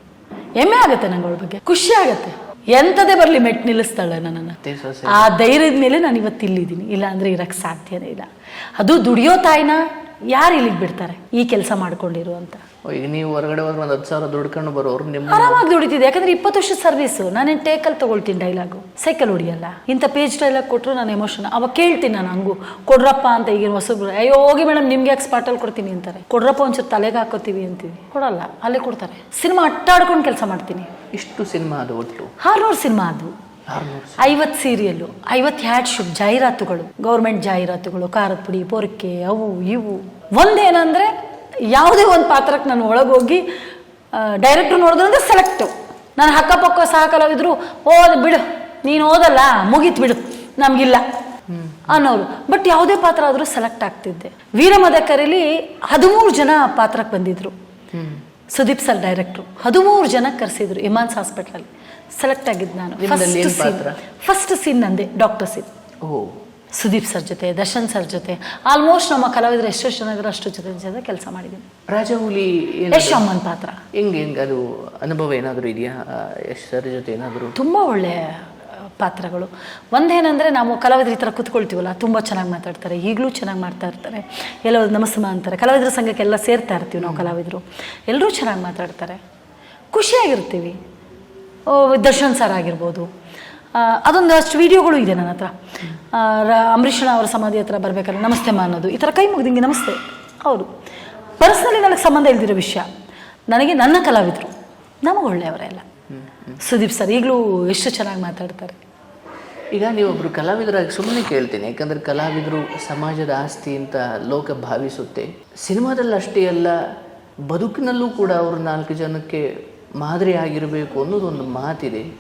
[SPEAKER 2] ಹೆಮ್ಮೆ ಆಗತ್ತೆ ನಂಗೆ ಅವಳ ಬಗ್ಗೆ. ಖುಷಿ ಆಗತ್ತೆ. ಎಂಥದೇ ಬರಲಿ ಮೆಟ್ ನಿಲ್ಲಿಸ್ತಾಳೆ ನನ್ನನ್ನು. ಆ ಧೈರ್ಯದ ಮೇಲೆ ನಾನು ಇವತ್ತು ಇಲ್ಲಿದ್ದೀನಿ ಇಲ್ಲ ಅಂದರೆ ಇರಕ್ಕೆ ಸಾಧ್ಯನೇ ಇಲ್ಲ. ಅದು ದುಡಿಯೋ ತಾಯಿನ ಯಾರು ಇಲ್ಲಿಗೆ ಬಿಡ್ತಾರೆ ಈ ಕೆಲಸ ಮಾಡ್ಕೊಂಡಿರು ಅಂತ?
[SPEAKER 1] ಈಗ ನೀವು ಹೊರಗಡೆ ಹೋದ್ರೆ ಒಂದು ಹತ್ತು ಸಾವಿರ ದುಡ್ಕೊಂಡು ಬರೋರು ನಿಮ್ಮ
[SPEAKER 2] ಆರಾಮಾಗಿ ದುಡಿತಿದ್ದೆ ಯಾಕಂದ್ರೆ ಇಪ್ಪತ್ತು ವರ್ಷದ ಸರ್ವಿಸು ನಾನೇನು ಟೇಕಲ್ ತಗೊಳ್ತೀನಿ ಡೈಲಾಗು ಸೈಕಲ್ ಹೊಡಿಯಲ್ಲ. ಇಂಥ ಪೇಜ್ ಡೈಲಾಗ್ ಕೊಟ್ಟರು ನಾನು ಎಮೋಷನ್ ಅವಾಗ ಕೇಳ್ತೀನಿ ನಾನು ಹಂಗು. ಕೊಡ್ರಪ್ಪ ಅಂತ ಈಗಿನ ಹೊಸಬ್ರು. ಅಯ್ಯೋ ಹೋಗಿ ಮೇಡಮ್ ನಿಮ್ಗೆ ಯಾಕೆ ಸ್ಪಾಟಲ್ಲಿ ಕೊಡ್ತೀನಿ ಅಂತಾರೆ. ಕೊಡ್ರಪ್ಪ ಒಂಚೂರು ತಲೆಗೆ ಹಾಕೋತೀವಿ ಅಂತೀವಿ. ಕೊಡಲ್ಲ. ಅಲ್ಲೇ ಕೊಡ್ತಾರೆ. ಸಿನಿಮಾ ಅಟ್ಟಾಡ್ಕೊಂಡು ಕೆಲಸ ಮಾಡ್ತೀನಿ.
[SPEAKER 1] ಇಷ್ಟು ಸಿನಿಮಾ ಅದು ಒಟ್ಟು?
[SPEAKER 2] ಸಿನಿಮಾ ಅದು. ಐವತ್ತು ಸೀರಿಯಲ್ಲು ಐವತ್ತು ಹ್ಯಾಡ್ ಶೂಟ್ ಜಾಹೀರಾತುಗಳು ಗೌರ್ಮೆಂಟ್ ಜಾಹೀರಾತುಗಳು ಖಾರದ ಪುಡಿ ಪೊರಕೆ ಅವು ಇವು. ಒಂದೇನಂದರೆ ಯಾವುದೇ ಒಂದು ಪಾತ್ರಕ್ಕೆ ನಾನು ಒಳಗೋಗಿ ಡೈರೆಕ್ಟ್ರು ನೋಡಿದ್ರಂದ್ರೆ ಸೆಲೆಕ್ಟು ನಾನು ಅಕ್ಕಪಕ್ಕ ಸಹ ಕಲಾವಿದ್ರು ಓದ್ ಬಿಡು ನೀನು ಓದಲ್ಲ ಮುಗೀತು ಬಿಡು ನಮ್ಗಿಲ್ಲ ಅನ್ನೋರು. ಬಟ್ ಯಾವುದೇ ಪಾತ್ರ ಆದರೂ ಸೆಲೆಕ್ಟ್ ಆಗ್ತಿದ್ದೆ. ವೀರಮದಕರಲ್ಲಿ ಹದಿಮೂರು ಜನ ಪಾತ್ರಕ್ಕೆ ಬಂದಿದ್ರು. ಸುದೀಪ್ ಸರ್ ಡೈರೆಕ್ಟ್ರು ಹದಿಮೂರು ಜನ ಕರೆಸಿದ್ರು ಇಮಾನ್ಸ್ ಹಾಸ್ಪಿಟ್ಲಲ್ಲಿ ಸೆಲೆಕ್ಟ್ ಆಗಿದ್ದು ನಾನು.
[SPEAKER 1] ನಿಮ್ದಲ್ಲಿ ಏನ್
[SPEAKER 2] ಫಸ್ಟ್ ಸೀನ್
[SPEAKER 1] ಪಾತ್ರ?
[SPEAKER 2] ಫಸ್ಟ್ ಸೀನ್ ನಂದೆ ಡಾಕ್ಟರ್ ಸೀನ್
[SPEAKER 1] ಓ.
[SPEAKER 2] ಸುದೀಪ್ ಸರ್ ಜೊತೆ ದರ್ಶನ್ ಸರ್ ಜೊತೆ. ಆಲ್ಮೋಸ್ಟ್ ನಮ್ಮ ಕಲಾವಿದರು ಎಷ್ಟು ಇದ್ರು ಅಷ್ಟು ಜೊತೆ ಜೊತೆ ಕೆಲಸ ಮಾಡಿದ್ದೀನಿ
[SPEAKER 1] ರಾಜಹುಲಿ
[SPEAKER 2] ಯಶ್ ಅಮ್ಮನ್ ಪಾತ್ರ.
[SPEAKER 1] ಹೆಂಗೆ ಹೆಂಗೆ ಅದು? ಅನುಭವ ಏನಾದರೂ ಇದೆಯಾ? ಯಶ್ ಸರ್ ಜೊತೆ ಏನಾದರೂ?
[SPEAKER 2] ತುಂಬ ಒಳ್ಳೆಯ ಪಾತ್ರಗಳು. ಒಂದೇನಂದರೆ ನಾವು ಕಲಾವಿದ್ರ ಈ ಥರ ಕೂತ್ಕೊಳ್ತೀವಲ್ಲ ತುಂಬ ಚೆನ್ನಾಗಿ ಮಾತಾಡ್ತಾರೆ ಈಗಲೂ ಚೆನ್ನಾಗಿ ಮಾಡ್ತಾ ಇರ್ತಾರೆ. ಎಲ್ಲೋ ನಮಸ್ಮ ಅಂತಾರೆ. ಕಲಾವಿದ್ರ ಸಂಘಕ್ಕೆಲ್ಲ ಸೇರ್ತಾ ಇರ್ತೀವಿ ನಾವು ಕಲಾವಿದರು. ಎಲ್ಲರೂ ಚೆನ್ನಾಗಿ ಮಾತಾಡ್ತಾರೆ. ಖುಷಿಯಾಗಿರ್ತೀವಿ. ದರ್ಶನ್ ಸರ್ ಆಗಿರ್ಬೋದು. ಅದೊಂದು ಅಷ್ಟು ವಿಡಿಯೋಗಳು ಇದೆ ನನ್ನ ಹತ್ರ. ಅಂಬರೀಷಣ ಅವರ ಸಮಾಧಿ ಹತ್ರ ಬರಬೇಕಾದ್ರೆ ನಮಸ್ತೆ ಮಾ ಅನ್ನೋದು. ಈ ಥರ ಕೈ ಮುಗಿದಂಗೆ ನಮಸ್ತೆ. ಹೌದು. ಪರ್ಸ್ನಲಿ ನನಗೆ ಸಂಬಂಧ ಇಲ್ದಿರೋ ವಿಷಯ, ನನಗೆ ನನ್ನ ಕಲಾವಿದರು, ನಮಗೆ ಒಳ್ಳೆಯವರೆಲ್ಲ ಸುದೀಪ್ ಸರ್, ಈಗಲೂ ಎಷ್ಟು ಚೆನ್ನಾಗಿ ಮಾತಾಡ್ತಾರೆ.
[SPEAKER 1] ಈಗ ನೀವೊಬ್ಬರು ಕಲಾವಿದರಾಗಿ ಸುಮ್ಮನೆ ಕೇಳ್ತೀನಿ, ಯಾಕಂದ್ರೆ ಕಲಾವಿದರು ಸಮಾಜದ ಆಸ್ತಿ ಅಂತ ಲೋಕ ಭಾವಿಸುತ್ತೆ. ಸಿನಿಮಾದಲ್ಲಿ ಅಷ್ಟೇ ಅಲ್ಲ, ಬದುಕಿನಲ್ಲೂ ಕೂಡ ಅವರು ನಾಲ್ಕು ಜನಕ್ಕೆ ಮಾದರಿ ಆಗಿರಬೇಕು ಅನ್ನೋದೊಂದು ಮಾತಿದೆ.